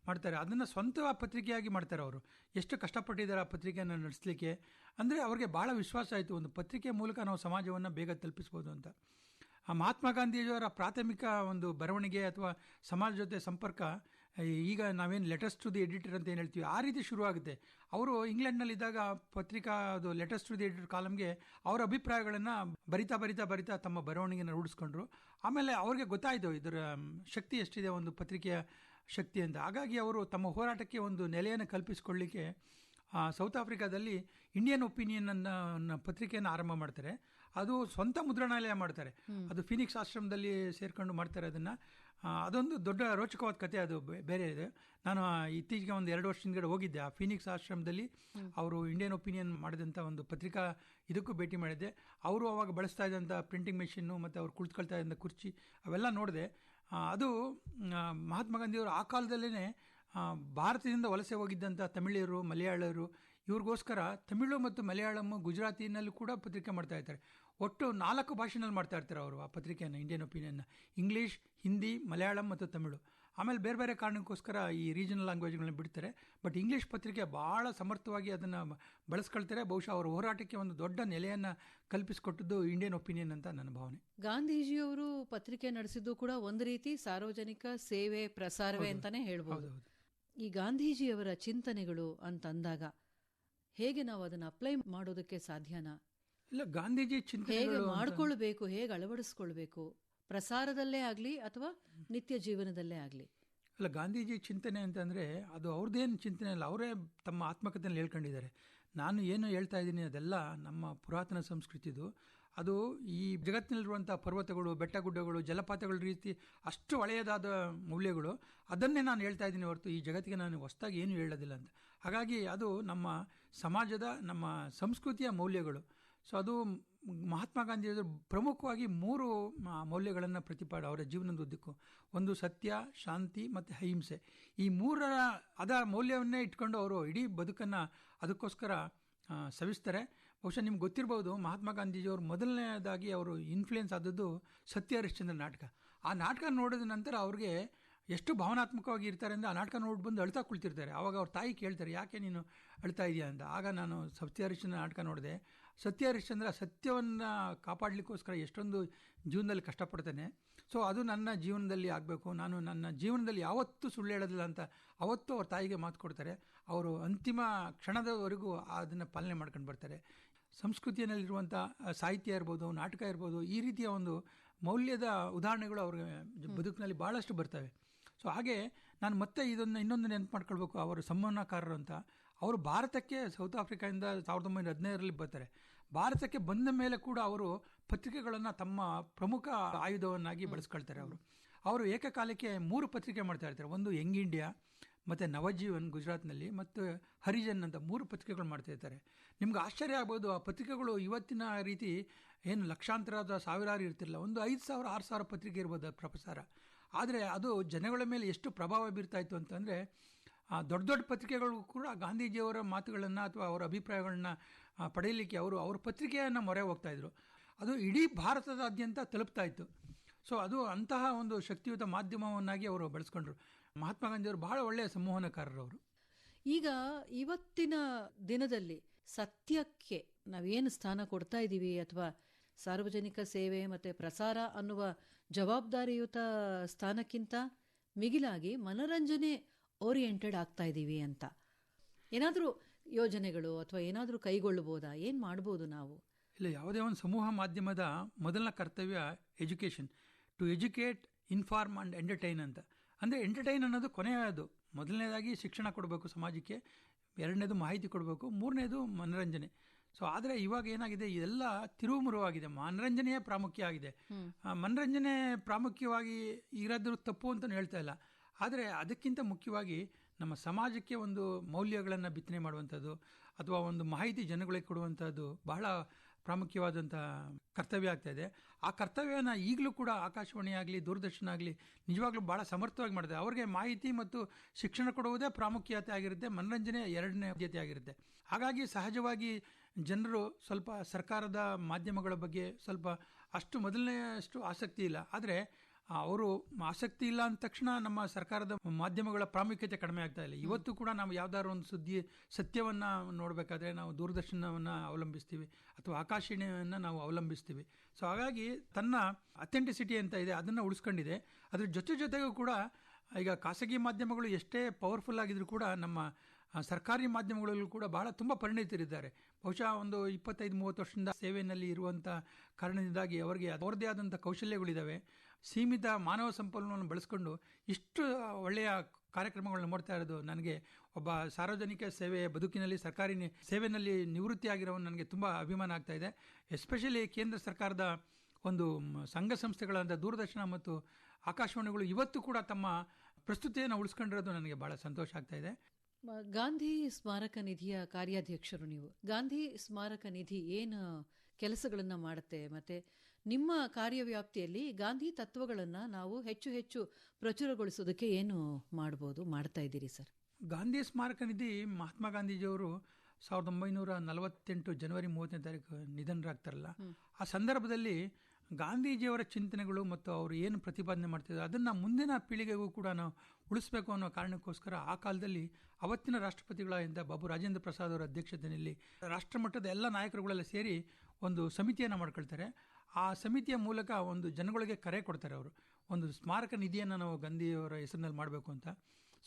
S4: ಮಾಡ್ತಾರೆ. ಅದನ್ನು ಸ್ವಂತ ಪತ್ರಿಕೆಯಾಗಿ ಮಾಡ್ತಾರೆ ಅವರು. ಎಷ್ಟು ಕಷ್ಟಪಟ್ಟಿದ್ದಾರೆ ಆ ಪತ್ರಿಕೆಯನ್ನು ನಡೆಸಲಿಕ್ಕೆ. ಅಂದರೆ ಅವ್ರಿಗೆ ಭಾಳ ವಿಶ್ವಾಸ ಆಯಿತು. ಒಂದು ಪತ್ರಿಕೆ ಮೂಲಕ ನಾವು ಸಮಾಜವನ್ನು ಬೇಗ ತಲುಪಿಸ್ಬೋದು ಅಂತ. ಆ ಮಹಾತ್ಮ ಗಾಂಧೀಜಿಯವರ ಪ್ರಾಥಮಿಕ ಒಂದು ಬರವಣಿಗೆ ಅಥವಾ ಸಮಾಜ ಜೊತೆ ಸಂಪರ್ಕ ಈಗ ನಾವೇನು ಲೆಟರ್ಸ್ ಟು ದಿ ಎಡಿಟರ್ ಅಂತ ಏನು ಹೇಳ್ತೀವಿ, ಆ ರೀತಿ ಶುರುವಾಗುತ್ತೆ. ಅವರು ಇಂಗ್ಲೆಂಡ್ನಲ್ಲಿದ್ದಾಗ ಪತ್ರಿಕಾ, ಅದು ಲೆಟರ್ಸ್ ಟು ದಿ ಎಡಿಟರ್ ಕಾಲಮ್ಗೆ ಅವರ ಅಭಿಪ್ರಾಯಗಳನ್ನು ಬರಿತಾ ಬರಿತಾ ಬರಿತಾ ತಮ್ಮ ಬರವಣಿಗೆಯನ್ನು ರೂಢಿಸ್ಕೊಂಡ್ರು. ಆಮೇಲೆ ಅವ್ರಿಗೆ ಗೊತ್ತಾಯಿತು, ಇದರ ಶಕ್ತಿ ಎಷ್ಟಿದೆ ಒಂದು ಪತ್ರಿಕೆಯ ಶಕ್ತಿ ಅಂತ ಹಾಗಾಗಿ ಅವರು ತಮ್ಮ ಹೋರಾಟಕ್ಕೆ ಒಂದು ನೆಲೆಯನ್ನು ಕಲ್ಪಿಸಿಕೊಳ್ಳಿಕ್ಕೆ ಸೌತ್ ಆಫ್ರಿಕಾದಲ್ಲಿ ಇಂಡಿಯನ್ ಒಪಿನಿಯನ್ ಅನ್ನ ಪತ್ರಿಕೆಯನ್ನು ಆರಂಭ ಮಾಡ್ತಾರೆ. ಅದು ಸ್ವಂತ ಮುದ್ರಣಾಲಯ ಮಾಡ್ತಾರೆ. ಅದು ಫಿನಿಕ್ಸ್ ಆಶ್ರಮದಲ್ಲಿ ಸೇರ್ಕೊಂಡು ಮಾಡ್ತಾರೆ ಅದನ್ನು. ಅದೊಂದು ದೊಡ್ಡ ರೋಚಕವಾದ ಕತೆ ಅದು. ಬೇರೆ ಇದೆ. ನಾನು ಇತ್ತೀಚೆಗೆ ಒಂದು ಎರಡು ವರ್ಷದ ಹಿಂದ್ಗಡೆ ಹೋಗಿದ್ದೆ. ಆ ಫಿನಿಕ್ಸ್ ಆಶ್ರಮದಲ್ಲಿ ಅವರು ಇಂಡಿಯನ್ ಒಪಿನಿಯನ್ ಮಾಡಿದಂಥ ಒಂದು ಪತ್ರಿಕಾ ಇದಕ್ಕೂ ಭೇಟಿ ಮಾಡಿದ್ದೆ. ಅವರು ಅವಾಗ ಬಳಸ್ತಾ ಇದ್ದಂಥ ಪ್ರಿಂಟಿಂಗ್ ಮೆಷಿನ್ನು ಮತ್ತು ಅವ್ರು ಕುಳಿತುಕೊಳ್ತಾ ಇದ್ದಂಥ ಕುರ್ಚಿ ಅವೆಲ್ಲ ನೋಡಿದೆ. ಅದು ಮಹಾತ್ಮ ಗಾಂಧಿಯವರು ಆ ಕಾಲದಲ್ಲೇ ಭಾರತದಿಂದ ವಲಸೆ ಹೋಗಿದ್ದಂಥ ತಮಿಳಿಯರು ಮಲಯಾಳರು, ಇವ್ರಿಗೋಸ್ಕರ ತಮಿಳು ಮತ್ತು ಮಲಯಾಳಂ, ಗುಜರಾತಿನಲ್ಲೂ ಕೂಡ ಪತ್ರಿಕೆ ಮಾಡ್ತಾ ಇರ್ತಾರೆ ಒಟ್ಟು ನಾಲ್ಕು ಭಾಷೆನಲ್ಲಿ ಮಾಡ್ತಾ ಇರ್ತಾರೆ ಅವರು ಆ ಪತ್ರಿಕೆಯನ್ನು ಇಂಡಿಯನ್ ಒಪಿನಿಯನ್ನ ಇಂಗ್ಲೀಷ್ ಹಿಂದಿ ಮಲಯಾಳಂ ಮತ್ತು ತಮಿಳು ಆಮೇಲೆ ಬೇರೆ ಬೇರೆ ಕಾರಣಕ್ಕೋಸ್ಕರ ಈ ರೀಜನಲ್ ಲ್ಯಾಂಗ್ವೇಜ್ಗಳನ್ನ ಬಿಡ್ತಾರೆ. ಬಟ್ ಇಂಗ್ಲೀಷ್ ಪತ್ರಿಕೆ ಭಾಳ ಸಮರ್ಥವಾಗಿ ಅದನ್ನು ಬಳಸ್ಕೊಳ್ತಾರೆ. ಬಹುಶಃ ಅವರ ಹೋರಾಟಕ್ಕೆ ಒಂದು ದೊಡ್ಡ ನೆಲೆಯನ್ನು ಕಲ್ಪಿಸಿಕೊಟ್ಟದ್ದು ಇಂಡಿಯನ್ ಒಪಿನಿಯನ್ ಅಂತ ನನ್ನ ಭಾವನೆ.
S2: ಗಾಂಧೀಜಿಯವರು ಪತ್ರಿಕೆ ನಡೆಸಿದ್ದು ಕೂಡ ಒಂದು ರೀತಿ ಸಾರ್ವಜನಿಕ ಸೇವೆ ಪ್ರಸಾರವೇ ಅಂತಾನೆ ಹೇಳ್ಬೋದು. ಈ ಗಾಂಧೀಜಿಯವರ ಚಿಂತನೆಗಳು ಅಂತಂದಾಗ ಹೇಗೆ ನಾವು ಅದನ್ನು ಅಪ್ಲೈ ಮಾಡೋದಕ್ಕೆ ಸಾಧ್ಯನಾ?
S4: ಇಲ್ಲ ಗಾಂಧೀಜಿ
S2: ಹೇಗೆ
S4: ಚಿಂತನೆಗಳು ಅಂತ-
S2: ಮಾಡ್ಕೊಳ್ಬೇಕು ಹೇಗೆ ಅಳವಡಿಸ್ಕೊಳ್ಬೇಕು? ಪ್ರಸಾರದಲ್ಲೇ ಆಗಲಿ ಅಥವಾ ನಿತ್ಯ ಜೀವನದಲ್ಲೇ ಆಗಲಿ?
S4: ಅಲ್ಲ ಗಾಂಧೀಜಿ ಚಿಂತನೆ ಅಂತಂದರೆ ಅದು ಅವ್ರದ್ದೇನು ಚಿಂತನೆ ಅಲ್ಲ ಅವರೇ ತಮ್ಮ ಆತ್ಮಕಥೆಯಲ್ಲಿ ಹೇಳ್ಕೊಂಡಿದ್ದಾರೆ. ನಾನು ಏನು ಹೇಳ್ತಾ ಇದ್ದೀನಿ ಅದೆಲ್ಲ ನಮ್ಮ ಪುರಾತನ ಸಂಸ್ಕೃತಿದು. ಅದು ಈ ಜಗತ್ತಿನಲ್ಲಿರುವಂಥ ಪರ್ವತಗಳು ಬೆಟ್ಟ ಗುಡ್ಡಗಳು ಜಲಪಾತಗಳ ರೀತಿ ಅಷ್ಟು ಹಳೆಯದಾದ ಮೌಲ್ಯಗಳು ಅದನ್ನೇ ನಾನು ಹೇಳ್ತಾ ಇದ್ದೀನಿ ಹೊರತು ಈ ಜಗತ್ತಿಗೆ ನಾನು ಹೊಸದಾಗಿ ಏನು ಹೇಳೋದಿಲ್ಲ ಅಂತ. ಹಾಗಾಗಿ ಅದು ನಮ್ಮ ಸಮಾಜದ ನಮ್ಮ ಸಂಸ್ಕೃತಿಯ ಮೌಲ್ಯಗಳು ಸೊ ಅದು ಮಹಾತ್ಮ ಗಾಂಧಿ ಪ್ರಮುಖವಾಗಿ ಮೂರು ಮೌಲ್ಯಗಳನ್ನು ಪ್ರತಿಪಾದ, ಅವರ ಜೀವನದ ಉದ್ದಕ್ಕೂ. ಒಂದು ಸತ್ಯ, ಶಾಂತಿ ಮತ್ತು ಅಹಿಂಸೆ. ಈ ಮೂರರ ಅದ ಮೌಲ್ಯವನ್ನೇ ಇಟ್ಕೊಂಡು ಅವರು ಇಡೀ ಬದುಕನ್ನು ಅದಕ್ಕೋಸ್ಕರ ಸವಿಸ್ತಾರೆ. ಬಹುಶಃ ನಿಮ್ಗೆ ಗೊತ್ತಿರ್ಬೋದು, ಮಹಾತ್ಮ ಗಾಂಧೀಜಿಯವರು ಮೊದಲನೇದಾಗಿ ಅವರು ಇನ್ಫ್ಲೂಯೆನ್ಸ್ ಆದದ್ದು ಸತ್ಯ ಹರಿಶ್ಚಂದ್ರ ನಾಟಕ. ಆ ನಾಟಕ ನೋಡಿದ ನಂತರ ಅವ್ರಿಗೆ ಎಷ್ಟು ಭಾವನಾತ್ಮಕವಾಗಿ ಇರ್ತಾರೆ ಅಂದರೆ ಆ ನಾಟಕ ನೋಡಿ ಬಂದು ಅಳ್ತಾ ಕುಳ್ತಿರ್ತಾರೆ. ಆವಾಗ ಅವ್ರ ತಾಯಿ ಕೇಳ್ತಾರೆ, ಯಾಕೆ ನೀನು ಅಳ್ತಾ ಇದೆಯಾ? ಅಂತ. ಆಗ ನಾನು ಸತ್ಯ ಹರಿಶ್ಚಂದ್ರ ನಾಟಕ ನೋಡಿದೆ. ಸತ್ಯ ಹರಿಶ್ಚಂದ್ರ ಸತ್ಯವನ್ನು ಕಾಪಾಡಲಿಕ್ಕೋಸ್ಕರ ಎಷ್ಟೊಂದು ಜೀವನದಲ್ಲಿ ಕಷ್ಟಪಡ್ತೇನೆ. ಸೊ ಅದು ನನ್ನ ಜೀವನದಲ್ಲಿ ಆಗಬೇಕು. ನಾನು ನನ್ನ ಜೀವನದಲ್ಲಿ ಯಾವತ್ತೂ ಸುಳ್ಳು ಹೇಳೋದಿಲ್ಲ ಅಂತ ಅವತ್ತು ಅವ್ರ ತಾಯಿಗೆ ಮಾತು ಕೊಡ್ತಾರೆ. ಅವರು ಅಂತಿಮ ಕ್ಷಣದವರೆಗೂ ಅದನ್ನು ಪಾಲನೆ ಮಾಡ್ಕೊಂಡು ಬರ್ತಾರೆ. ಸಂಸ್ಕೃತಿಯಲ್ಲಿರುವಂಥ ಸಾಹಿತ್ಯ ಇರ್ಬೋದು, ನಾಟಕ ಇರ್ಬೋದು, ಈ ರೀತಿಯ ಒಂದು ಮೌಲ್ಯದ ಉದಾಹರಣೆಗಳು ಅವ್ರಿಗೆ ಬದುಕಿನಲ್ಲಿ ಭಾಳಷ್ಟು ಬರ್ತವೆ. ಸೊ ಹಾಗೆ ನಾನು ಮತ್ತೆ ಇದನ್ನು ಇನ್ನೊಂದು ನೆನಪು ಮಾಡ್ಕೊಳ್ಬೇಕು. ಅವರು ಸಂವಹನಕಾರರು ಅಂತ. ಅವರು ಭಾರತಕ್ಕೆ ಸೌತ್ ಆಫ್ರಿಕಾದಿಂದ ಸಾವಿರದ ಒಂಬೈನೂರ ಹದಿನೈದರಲ್ಲಿ ಬರ್ತಾರೆ. ಭಾರತಕ್ಕೆ ಬಂದ ಮೇಲೆ ಕೂಡ ಅವರು ಪತ್ರಿಕೆಗಳನ್ನು ತಮ್ಮ ಪ್ರಮುಖ ಆಯುಧವನ್ನಾಗಿ ಬಳಸ್ಕೊಳ್ತಾರೆ ಅವರು. ಅವರು ಏಕಕಾಲಕ್ಕೆ ಮೂರು ಪತ್ರಿಕೆ ಮಾಡ್ತಾ ಇರ್ತಾರೆ. ಒಂದು ಯಂಗ್ ಇಂಡಿಯಾ, ಮತ್ತು ನವಜೀವನ್ ಗುಜರಾತ್ನಲ್ಲಿ, ಮತ್ತು ಹರಿಜನ್ ಅಂತ ಮೂರು ಪತ್ರಿಕೆಗಳು ಮಾಡ್ತಾ ಇರ್ತಾರೆ. ನಿಮ್ಗೆ ಆಶ್ಚರ್ಯ ಆಗ್ಬೋದು, ಆ ಪತ್ರಿಕೆಗಳು ಇವತ್ತಿನ ರೀತಿ ಏನು ಲಕ್ಷಾಂತರದ ಸಾವಿರಾರು ಇರ್ತಿರಲ್ಲ ಒಂದು ಐದು ಸಾವಿರ, ಆರು ಸಾವಿರ ಪತ್ರಿಕೆ ಇರ್ಬೋದು ಪ್ರಸಾರ. ಆದರೆ ಅದು ಜನಗಳ ಮೇಲೆ ಎಷ್ಟು ಪ್ರಭಾವ ಬೀರ್ತಾ ಇತ್ತು ಅಂತಂದರೆ ಆ ದೊಡ್ಡ ದೊಡ್ಡ ಪತ್ರಿಕೆಗಳು ಕೂಡ ಗಾಂಧೀಜಿಯವರ ಮಾತುಗಳನ್ನು ಅಥವಾ ಅವರ ಅಭಿಪ್ರಾಯಗಳನ್ನ ಪಡೆಯಲಿಕ್ಕೆ ಅವರು ಅವ್ರ ಪತ್ರಿಕೆಯನ್ನು ಮೊರೆ ಹೋಗ್ತಾ ಇದ್ರು. ಅದು ಇಡೀ ಭಾರತದಾದ್ಯಂತ ತಲುಪ್ತಾ ಇತ್ತು. ಸೊ ಅದು ಅಂತಹ ಒಂದು ಶಕ್ತಿಯುತ ಮಾಧ್ಯಮವನ್ನಾಗಿ ಅವರು ಬಳಸ್ಕೊಂಡ್ರು. ಮಹಾತ್ಮ ಗಾಂಧಿಯವರು ಬಹಳ ಒಳ್ಳೆಯ ಸಂವಹನಕಾರರು ಅವರು
S2: ಈಗ ಇವತ್ತಿನ ದಿನದಲ್ಲಿ ಸತ್ಯಕ್ಕೆ ನಾವೇನು ಸ್ಥಾನ ಕೊಡ್ತಾ ಇದ್ದೀವಿ ಅಥವಾ ಸಾರ್ವಜನಿಕ ಸೇವೆ ಮತ್ತು ಪ್ರಸಾರ ಅನ್ನುವ ಜವಾಬ್ದಾರಿಯುತ ಸ್ಥಾನಕ್ಕಿಂತ ಮಿಗಿಲಾಗಿ ಮನರಂಜನೆ ಓರಿಯೆಂಟೆಡ್ ಆಗ್ತಾ ಇದ್ದೀವಿ ಅಂತ. ಏನಾದರೂ ಯೋಜನೆಗಳು ಅಥವಾ ಏನಾದರೂ ಕೈಗೊಳ್ಳಬಹುದಾ ಏನು ಮಾಡ್ಬೋದು ನಾವು?
S4: ಇಲ್ಲ ಯಾವುದೇ ಒಂದು ಸಮೂಹ ಮಾಧ್ಯಮದ ಮೊದಲನೇ ಕರ್ತವ್ಯ education. To educate inform and entertain ಅಂತ. ಅಂದರೆ ಎಂಟರ್ಟೈನ್ ಅನ್ನೋದು ಕೊನೆಯದು. ಮೊದಲನೇದಾಗಿ ಶಿಕ್ಷಣ ಕೊಡಬೇಕು ಸಮಾಜಕ್ಕೆ ಎರಡನೇದು ಮಾಹಿತಿ ಕೊಡಬೇಕು ಮೂರನೇದು ಮನರಂಜನೆ. ಸೊ ಆದರೆ ಇವಾಗ ಏನಾಗಿದೆ ಇದೆಲ್ಲ ತಿರುವುಮುರುವಾಗಿದೆ. ಮನರಂಜನೆಯೇ ಪ್ರಾಮುಖ್ಯ ಆಗಿದೆ. ಮನರಂಜನೆ ಪ್ರಾಮುಖ್ಯವಾಗಿ ಇರೋದ್ರ ತಪ್ಪು ಅಂತ ಹೇಳ್ತಾ ಇಲ್ಲ. ಆದರೆ ಅದಕ್ಕಿಂತ ಮುಖ್ಯವಾಗಿ ನಮ್ಮ ಸಮಾಜಕ್ಕೆ ಒಂದು ಮೌಲ್ಯಗಳನ್ನು ಬಿತ್ತನೆ ಮಾಡುವಂಥದ್ದು ಅಥವಾ ಒಂದು ಮಾಹಿತಿ ಜನಗಳಿಗೆ ಕೊಡುವಂಥದ್ದು ಬಹಳ ಪ್ರಾಮುಖ್ಯವಾದಂಥ ಕರ್ತವ್ಯ ಆಗ್ತಾ ಇದೆ. ಆ ಕರ್ತವ್ಯನ ಈಗಲೂ ಕೂಡ ಆಕಾಶವಾಣಿ ಆಗಲಿ, ದೂರದರ್ಶನ ಆಗಲಿ ನಿಜವಾಗ್ಲೂ ಭಾಳ ಸಮರ್ಥವಾಗಿ ಮಾಡಿದೆ ಅವ್ರಿಗೆ ಮಾಹಿತಿ ಮತ್ತು ಶಿಕ್ಷಣ ಕೊಡುವುದೇ ಪ್ರಾಮುಖ್ಯತೆ ಆಗಿರುತ್ತೆ. ಮನರಂಜನೆ ಎರಡನೇ ಆದ್ಯತೆ ಆಗಿರುತ್ತೆ. ಹಾಗಾಗಿ ಸಹಜವಾಗಿ ಜನರು ಸ್ವಲ್ಪ ಸರ್ಕಾರದ ಮಾಧ್ಯಮಗಳ ಬಗ್ಗೆ ಸ್ವಲ್ಪ ಅಷ್ಟು ಮೊದಲನೆಯಷ್ಟು ಆಸಕ್ತಿ ಇಲ್ಲ. ಆದರೆ ಅವರು ಆಸಕ್ತಿ ಇಲ್ಲ ಅಂದ ತಕ್ಷಣ ನಮ್ಮ ಸರ್ಕಾರದ ಮಾಧ್ಯಮಗಳ ಪ್ರಾಮುಖ್ಯತೆ ಕಡಿಮೆ ಆಗ್ತಾ ಇಲ್ಲ. ಇವತ್ತು ಕೂಡ ನಾವು ಯಾವ್ದಾದ್ರು ಒಂದು ಸುದ್ದಿ ಸತ್ಯವನ್ನು ನೋಡಬೇಕಾದ್ರೆ ನಾವು ದೂರದರ್ಶನವನ್ನು ಅವಲಂಬಿಸ್ತೀವಿ ಅಥವಾ ಆಕಾಶವಾಣಿಯನ್ನು ನಾವು ಅವಲಂಬಿಸ್ತೀವಿ. ಸೊ ಹಾಗಾಗಿ ತನ್ನ ಅಥೆಂಟಿಸಿಟಿ ಅಂತ ಇದೆ ಅದನ್ನು ಉಳಿಸ್ಕೊಂಡಿದೆ. ಅದ್ರ ಜೊತೆ ಜೊತೆಗೂ ಕೂಡ ಈಗ ಖಾಸಗಿ ಮಾಧ್ಯಮಗಳು ಎಷ್ಟೇ ಪವರ್ಫುಲ್ ಆಗಿದ್ರು ಕೂಡ ನಮ್ಮ ಸರ್ಕಾರಿ ಮಾಧ್ಯಮಗಳಲ್ಲೂ ಕೂಡ ಬಹಳ ತುಂಬ ಪರಿಣಿತರಿದ್ದಾರೆ ಬಹುಶಃ ಒಂದು ಇಪ್ಪತ್ತೈದು ಮೂವತ್ತು ವರ್ಷದಿಂದ ಸೇವೆಯಲ್ಲಿ ಇರುವಂಥ ಕಾರಣದಿಂದಾಗಿ ಅವರಿಗೆ ಅವರದೇ ಆದಂಥ ಕೌಶಲ್ಯಗಳಿದ್ದಾವೆ ಸೀಮಿತ ಮಾನವ ಸಂಪನ್ಮೂಲವನ್ನು ಬಳಸ್ಕೊಂಡು ಇಷ್ಟು ಒಳ್ಳೆಯ ಕಾರ್ಯಕ್ರಮಗಳನ್ನು ನೋಡ್ತಾ ಇರೋದು ನನಗೆ ಒಬ್ಬ ಸಾರ್ವಜನಿಕ ಸೇವೆ ಬದುಕಿನಲ್ಲಿ, ಸರ್ಕಾರಿ ಸೇವೆಯಲ್ಲಿ ನಿವೃತ್ತಿಯಾಗಿರೋ ನನಗೆ ತುಂಬ ಅಭಿಮಾನ ಆಗ್ತಾ ಇದೆ. ಎಸ್ಪೆಷಲಿ ಕೇಂದ್ರ ಸರ್ಕಾರದ ಒಂದು ಸಂಘ ಸಂಸ್ಥೆಗಳಾದ ದೂರದರ್ಶನ ಮತ್ತು ಆಕಾಶವಾಣಿಗಳು ಇವತ್ತು ಕೂಡ ತಮ್ಮ ಪ್ರಸ್ತುತಿಯನ್ನು ಉಳಿಸ್ಕೊಂಡಿರೋದು ನನಗೆ ಭಾಳ ಸಂತೋಷ ಆಗ್ತಾ ಇದೆ.
S2: ಗಾಂಧಿ ಸ್ಮಾರಕ ನಿಧಿಯ ಕಾರ್ಯಾಧ್ಯಕ್ಷರು ನೀವು. ಗಾಂಧಿ ಸ್ಮಾರಕ ನಿಧಿ ಏನು ಕೆಲಸಗಳನ್ನು ಮಾಡುತ್ತೆ? ಮತ್ತೆ ನಿಮ್ಮ ಕಾರ್ಯವ್ಯಾಪ್ತಿಯಲ್ಲಿ ಗಾಂಧಿ ತತ್ವಗಳನ್ನು ನಾವು ಹೆಚ್ಚು ಹೆಚ್ಚು ಪ್ರಚುರಗೊಳಿಸೋದಕ್ಕೆ ಏನು ಮಾಡ್ಬೋದು ಮಾಡ್ತಾ ಇದ್ದೀರಿ ಸರ್?
S4: ಗಾಂಧಿ ಸ್ಮಾರಕ ನಿಧಿ ಮಹಾತ್ಮ ಗಾಂಧೀಜಿಯವರು ಸಾವಿರದ ಒಂಬೈನೂರ ನಲವತ್ತೆಂಟು ಜನವರಿ ಮೂವತ್ತನೇ ತಾರೀಕು ನಿಧನರಾಗ್ತಾರಲ್ಲ ಆ ಸಂದರ್ಭದಲ್ಲಿ ಗಾಂಧೀಜಿಯವರ ಚಿಂತನೆಗಳು ಮತ್ತು ಅವರು ಏನು ಪ್ರತಿಪಾದನೆ ಮಾಡ್ತಿದ್ದಾರೆ ಅದನ್ನು ಮುಂದಿನ ಪೀಳಿಗೆಗೂ ಕೂಡ ನಾವು ಉಳಿಸಬೇಕು ಅನ್ನೋ ಕಾರಣಕ್ಕೋಸ್ಕರ ಆ ಕಾಲದಲ್ಲಿ ಅವತ್ತಿನ ರಾಷ್ಟ್ರಪತಿಗಳಾದ ಬಾಬು ರಾಜೇಂದ್ರ ಪ್ರಸಾದ್ ಅವರ ಅಧ್ಯಕ್ಷತೆಯಲ್ಲಿ ರಾಷ್ಟ್ರಮಟ್ಟದ ಎಲ್ಲ ನಾಯಕರುಗಳೆಲ್ಲ ಸೇರಿ ಒಂದು ಸಮಿತಿಯನ್ನು ಮಾಡ್ಕೊಳ್ತಾರೆ. ಆ ಸಮಿತಿಯ ಮೂಲಕ ಒಂದು ಜನಗಳಿಗೆ ಕರೆ ಕೊಡ್ತಾರೆ ಅವರು. ಒಂದು ಸ್ಮಾರಕ ನಿಧಿಯನ್ನು ನಾವು ಗಾಂಧಿಯವರ ಹೆಸರಿನಲ್ಲಿ ಮಾಡಬೇಕು ಅಂತ.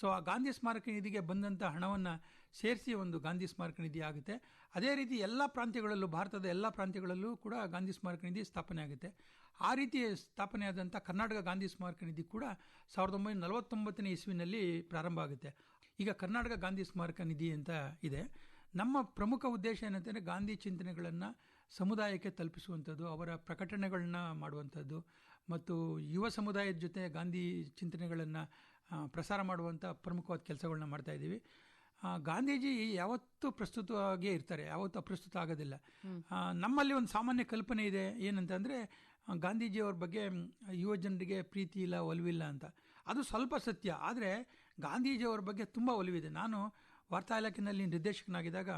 S4: ಸೊ ಆ ಗಾಂಧಿ ಸ್ಮಾರಕ ನಿಧಿಗೆ ಬಂದಂಥ ಹಣವನ್ನು ಸೇರಿಸಿ ಒಂದು ಗಾಂಧಿ ಸ್ಮಾರಕ ನಿಧಿ ಆಗುತ್ತೆ. ಅದೇ ರೀತಿ ಎಲ್ಲ ಪ್ರಾಂತ್ಯಗಳಲ್ಲೂ, ಭಾರತದ ಎಲ್ಲ ಪ್ರಾಂತ್ಯಗಳಲ್ಲೂ ಕೂಡ ಗಾಂಧಿ ಸ್ಮಾರಕ ನಿಧಿ ಸ್ಥಾಪನೆ ಆಗುತ್ತೆ. ಆ ರೀತಿ ಸ್ಥಾಪನೆ ಆದಂಥ ಕರ್ನಾಟಕ ಗಾಂಧಿ ಸ್ಮಾರಕ ನಿಧಿ ಕೂಡ ಸಾವಿರದ ಒಂಬೈನೂರ ನಲವತ್ತೊಂಬತ್ತನೇ ಇಸ್ವಿನಲ್ಲಿ ಪ್ರಾರಂಭ ಆಗುತ್ತೆ. ಈಗ ಕರ್ನಾಟಕ ಗಾಂಧಿ ಸ್ಮಾರಕ ನಿಧಿ ಅಂತ ಇದೆ. ನಮ್ಮ ಪ್ರಮುಖ ಉದ್ದೇಶ ಏನಂತಂದರೆ ಗಾಂಧಿ ಚಿಂತನೆಗಳನ್ನು ಸಮುದಾಯಕ್ಕೆ ತಲುಪಿಸುವಂಥದ್ದು ಅವರ ಪ್ರಕಟಣೆಗಳನ್ನ ಮಾಡುವಂಥದ್ದು ಮತ್ತು ಯುವ ಸಮುದಾಯದ ಜೊತೆ ಗಾಂಧಿ ಚಿಂತನೆಗಳನ್ನು ಪ್ರಸಾರ ಮಾಡುವಂಥ ಪ್ರಮುಖವಾದ ಕೆಲಸಗಳನ್ನ ಮಾಡ್ತಾಯಿದ್ದೀವಿ ಗಾಂಧೀಜಿ ಯಾವತ್ತೂ ಪ್ರಸ್ತುತವಾಗಿಯೇ ಇರ್ತಾರೆ ಯಾವತ್ತೂ ಅಪ್ರಸ್ತುತ ಆಗೋದಿಲ್ಲ. ನಮ್ಮಲ್ಲಿ ಒಂದು ಸಾಮಾನ್ಯ ಕಲ್ಪನೆ ಇದೆ ಏನಂತಂದರೆ ಗಾಂಧೀಜಿಯವ್ರ ಬಗ್ಗೆ ಯುವ ಜನರಿಗೆ ಪ್ರೀತಿ ಇಲ್ಲ ಒಲವಿಲ್ಲ ಅಂತ. ಅದು ಸ್ವಲ್ಪ ಸತ್ಯ ಆದರೆ ಗಾಂಧೀಜಿಯವ್ರ ಬಗ್ಗೆ ತುಂಬ ಒಲವಿದೆ. ನಾನು ವಾರ್ತಾ ಇಲಾಖೆಯಲ್ಲಿ ನಿರ್ದೇಶಕನಾಗಿದ್ದಾಗ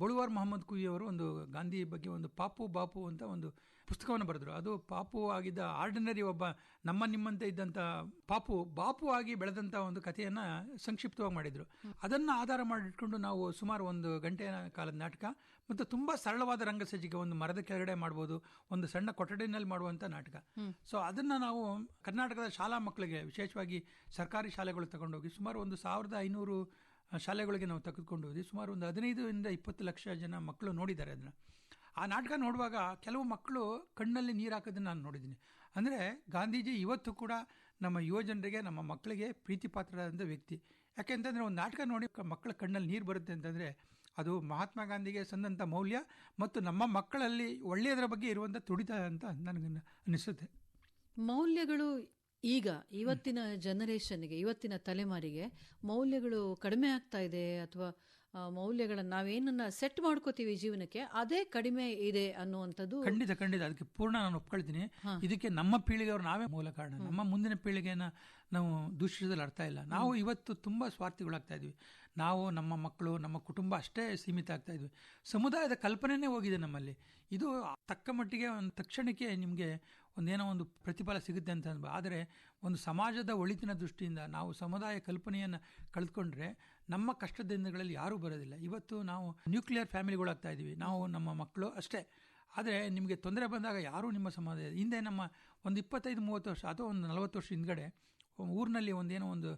S4: ಬಳುವಾರ್ ಮೊಹಮ್ಮದ್ ಕುಯಿ ಅವರು ಒಂದು ಗಾಂಧಿ ಬಗ್ಗೆ ಒಂದು ಪಾಪು ಬಾಪು ಅಂತ ಒಂದು ಪುಸ್ತಕವನ್ನು ಬರೆದರು. ಅದು ಪಾಪು ಆಗಿದ್ದ ಆರ್ಡಿನರಿ ಒಬ್ಬ ನಮ್ಮ ನಿಮ್ಮಂತೆ ಇದ್ದಂಥ ಪಾಪು ಬಾಪು ಆಗಿ ಬೆಳೆದಂಥ ಒಂದು ಕಥೆಯನ್ನು ಸಂಕ್ಷಿಪ್ತವಾಗಿ ಮಾಡಿದರು. ಅದನ್ನು ಆಧಾರ ಮಾಡಿಟ್ಕೊಂಡು ನಾವು ಸುಮಾರು ಒಂದು ಗಂಟೆಯ ಕಾಲದ ನಾಟಕ ಮತ್ತು ತುಂಬ ಸರಳವಾದ ರಂಗಸಜ್ಜಿಗೆ ಒಂದು ಮರದ ಕೆಳಗಡೆ ಮಾಡ್ಬೋದು ಒಂದು ಸಣ್ಣ ಕೊಠಡಿನಲ್ಲಿ ಮಾಡುವಂಥ ನಾಟಕ. ಸೊ ಅದನ್ನು ನಾವು ಕರ್ನಾಟಕದ ಶಾಲಾ ಮಕ್ಕಳಿಗೆ ವಿಶೇಷವಾಗಿ ಸರ್ಕಾರಿ ಶಾಲೆಗಳು ತಗೊಂಡೋಗಿ ಸುಮಾರು ಒಂದು ಸಾವಿರದ ಐನೂರು ಶಾಲೆಗಳಿಗೆ ನಾವು ತೆಗೆದುಕೊಂಡು ಹೋದ್ವಿ. ಸುಮಾರು ಒಂದು ಹದಿನೈದರಿಂದ ಇಪ್ಪತ್ತು ಲಕ್ಷ ಜನ ಮಕ್ಕಳು ನೋಡಿದ್ದಾರೆ ಅದನ್ನು. ಆ ನಾಟಕ ನೋಡುವಾಗ ಕೆಲವು ಮಕ್ಕಳು ಕಣ್ಣಲ್ಲಿ ನೀರು ಹಾಕೋದನ್ನು ನಾನು ನೋಡಿದ್ದೀನಿ. ಅಂದರೆ ಗಾಂಧೀಜಿ ಇವತ್ತು ಕೂಡ ನಮ್ಮ ಯುವಜನರಿಗೆ ನಮ್ಮ ಮಕ್ಕಳಿಗೆ ಪ್ರೀತಿ ಪಾತ್ರರಾದಂಥ ವ್ಯಕ್ತಿ. ಯಾಕೆಂತಂದರೆ ಒಂದು ನಾಟಕ ನೋಡಿ ಮಕ್ಕಳ ಕಣ್ಣಲ್ಲಿ ನೀರು ಬರುತ್ತೆ ಅಂತಂದರೆ ಅದು ಮಹಾತ್ಮ ಗಾಂಧಿಗೆ ಸಂದಂಥ ಮೌಲ್ಯ ಮತ್ತು ನಮ್ಮ ಮಕ್ಕಳಲ್ಲಿ ಒಳ್ಳೆಯದರ ಬಗ್ಗೆ ಇರುವಂಥ ತುಡಿತ ಅಂತ ನನಗೆ ಅನಿಸುತ್ತೆ.
S2: ಮೌಲ್ಯಗಳು ಈಗ ಇವತ್ತಿನ ಜನರೇಷನ್ಗೆ ಇವತ್ತಿನ ತಲೆಮಾರಿಗೆ ಮೌಲ್ಯಗಳು ಕಡಿಮೆ ಆಗ್ತಾ ಇದೆ ಅಥವಾ ಮೌಲ್ಯಗಳನ್ನು ನಾವೇನನ್ನ ಸೆಟ್ ಮಾಡ್ಕೋತೀವಿ ಜೀವನಕ್ಕೆ ಅದೇ ಕಡಿಮೆ ಇದೆ ಅನ್ನುವಂಥದ್ದು
S4: ಖಂಡಿತ ಖಂಡಿತ. ಅದಕ್ಕೆ ಪೂರ್ಣ ನಾನು ಒಪ್ಕೊಳ್ತೀನಿ. ಇದಕ್ಕೆ ನಮ್ಮ ಪೀಳಿಗೆಯವರು ನಾವೇ ಮೂಲ ಕಾರಣ. ನಮ್ಮ ಮುಂದಿನ ಪೀಳಿಗೆನ ನಾವು ದೂಷಿಸಲು ಅರ್ಥ ಇಲ್ಲ. ನಾವು ಇವತ್ತು ತುಂಬ ಸ್ವಾರ್ಥಿಗಳಾಗ್ತಾ ಇದ್ವಿ. ನಾವು ನಮ್ಮ ಮಕ್ಕಳು ನಮ್ಮ ಕುಟುಂಬ ಅಷ್ಟೇ ಸೀಮಿತ ಆಗ್ತಾ ಇದ್ವಿ. ಸಮುದಾಯದ ಕಲ್ಪನೆನೇ ಹೋಗಿದೆ ನಮ್ಮಲ್ಲಿ. ಇದು ತಕ್ಕ ಮಟ್ಟಿಗೆ ಒಂದು ತಕ್ಷಣಕ್ಕೆ ನಿಮಗೆ ಒಂದೇನೋ ಒಂದು ಪ್ರತಿಫಲ ಸಿಗುತ್ತೆ ಅಂತ ಅನ್ಬ ಆದರೆ ಒಂದು ಸಮಾಜದ ಒಳಿತಿನ ದೃಷ್ಟಿಯಿಂದ ನಾವು ಸಮುದಾಯ ಕಲ್ಪನೆಯನ್ನು ಕಳೆದುಕೊಂಡ್ರೆ ನಮ್ಮ ಕಷ್ಟದ ದಿನಗಳಲ್ಲಿ ಯಾರೂ ಬರೋದಿಲ್ಲ. ಇವತ್ತು ನಾವು ನ್ಯೂಕ್ಲಿಯರ್ ಫ್ಯಾಮಿಲಿಗಳಾಗ್ತಾ ಇದ್ದೀವಿ ನಾವು ನಮ್ಮ ಮಕ್ಕಳು ಅಷ್ಟೇ. ಆದರೆ ನಿಮಗೆ ತೊಂದರೆ ಬಂದಾಗ ಯಾರೂ ನಿಮ್ಮ ಸಮಾಜ ಹಿಂದೆ ನಮ್ಮ ಒಂದು ಇಪ್ಪತ್ತೈದು, ಮೂವತ್ತು ವರ್ಷ ಅಥವಾ ಒಂದು ನಲವತ್ತು ವರ್ಷ ಹಿಂದ್ಗಡೆ, ಊರಿನಲ್ಲಿ ಒಂದೇನೋ ಒಂದು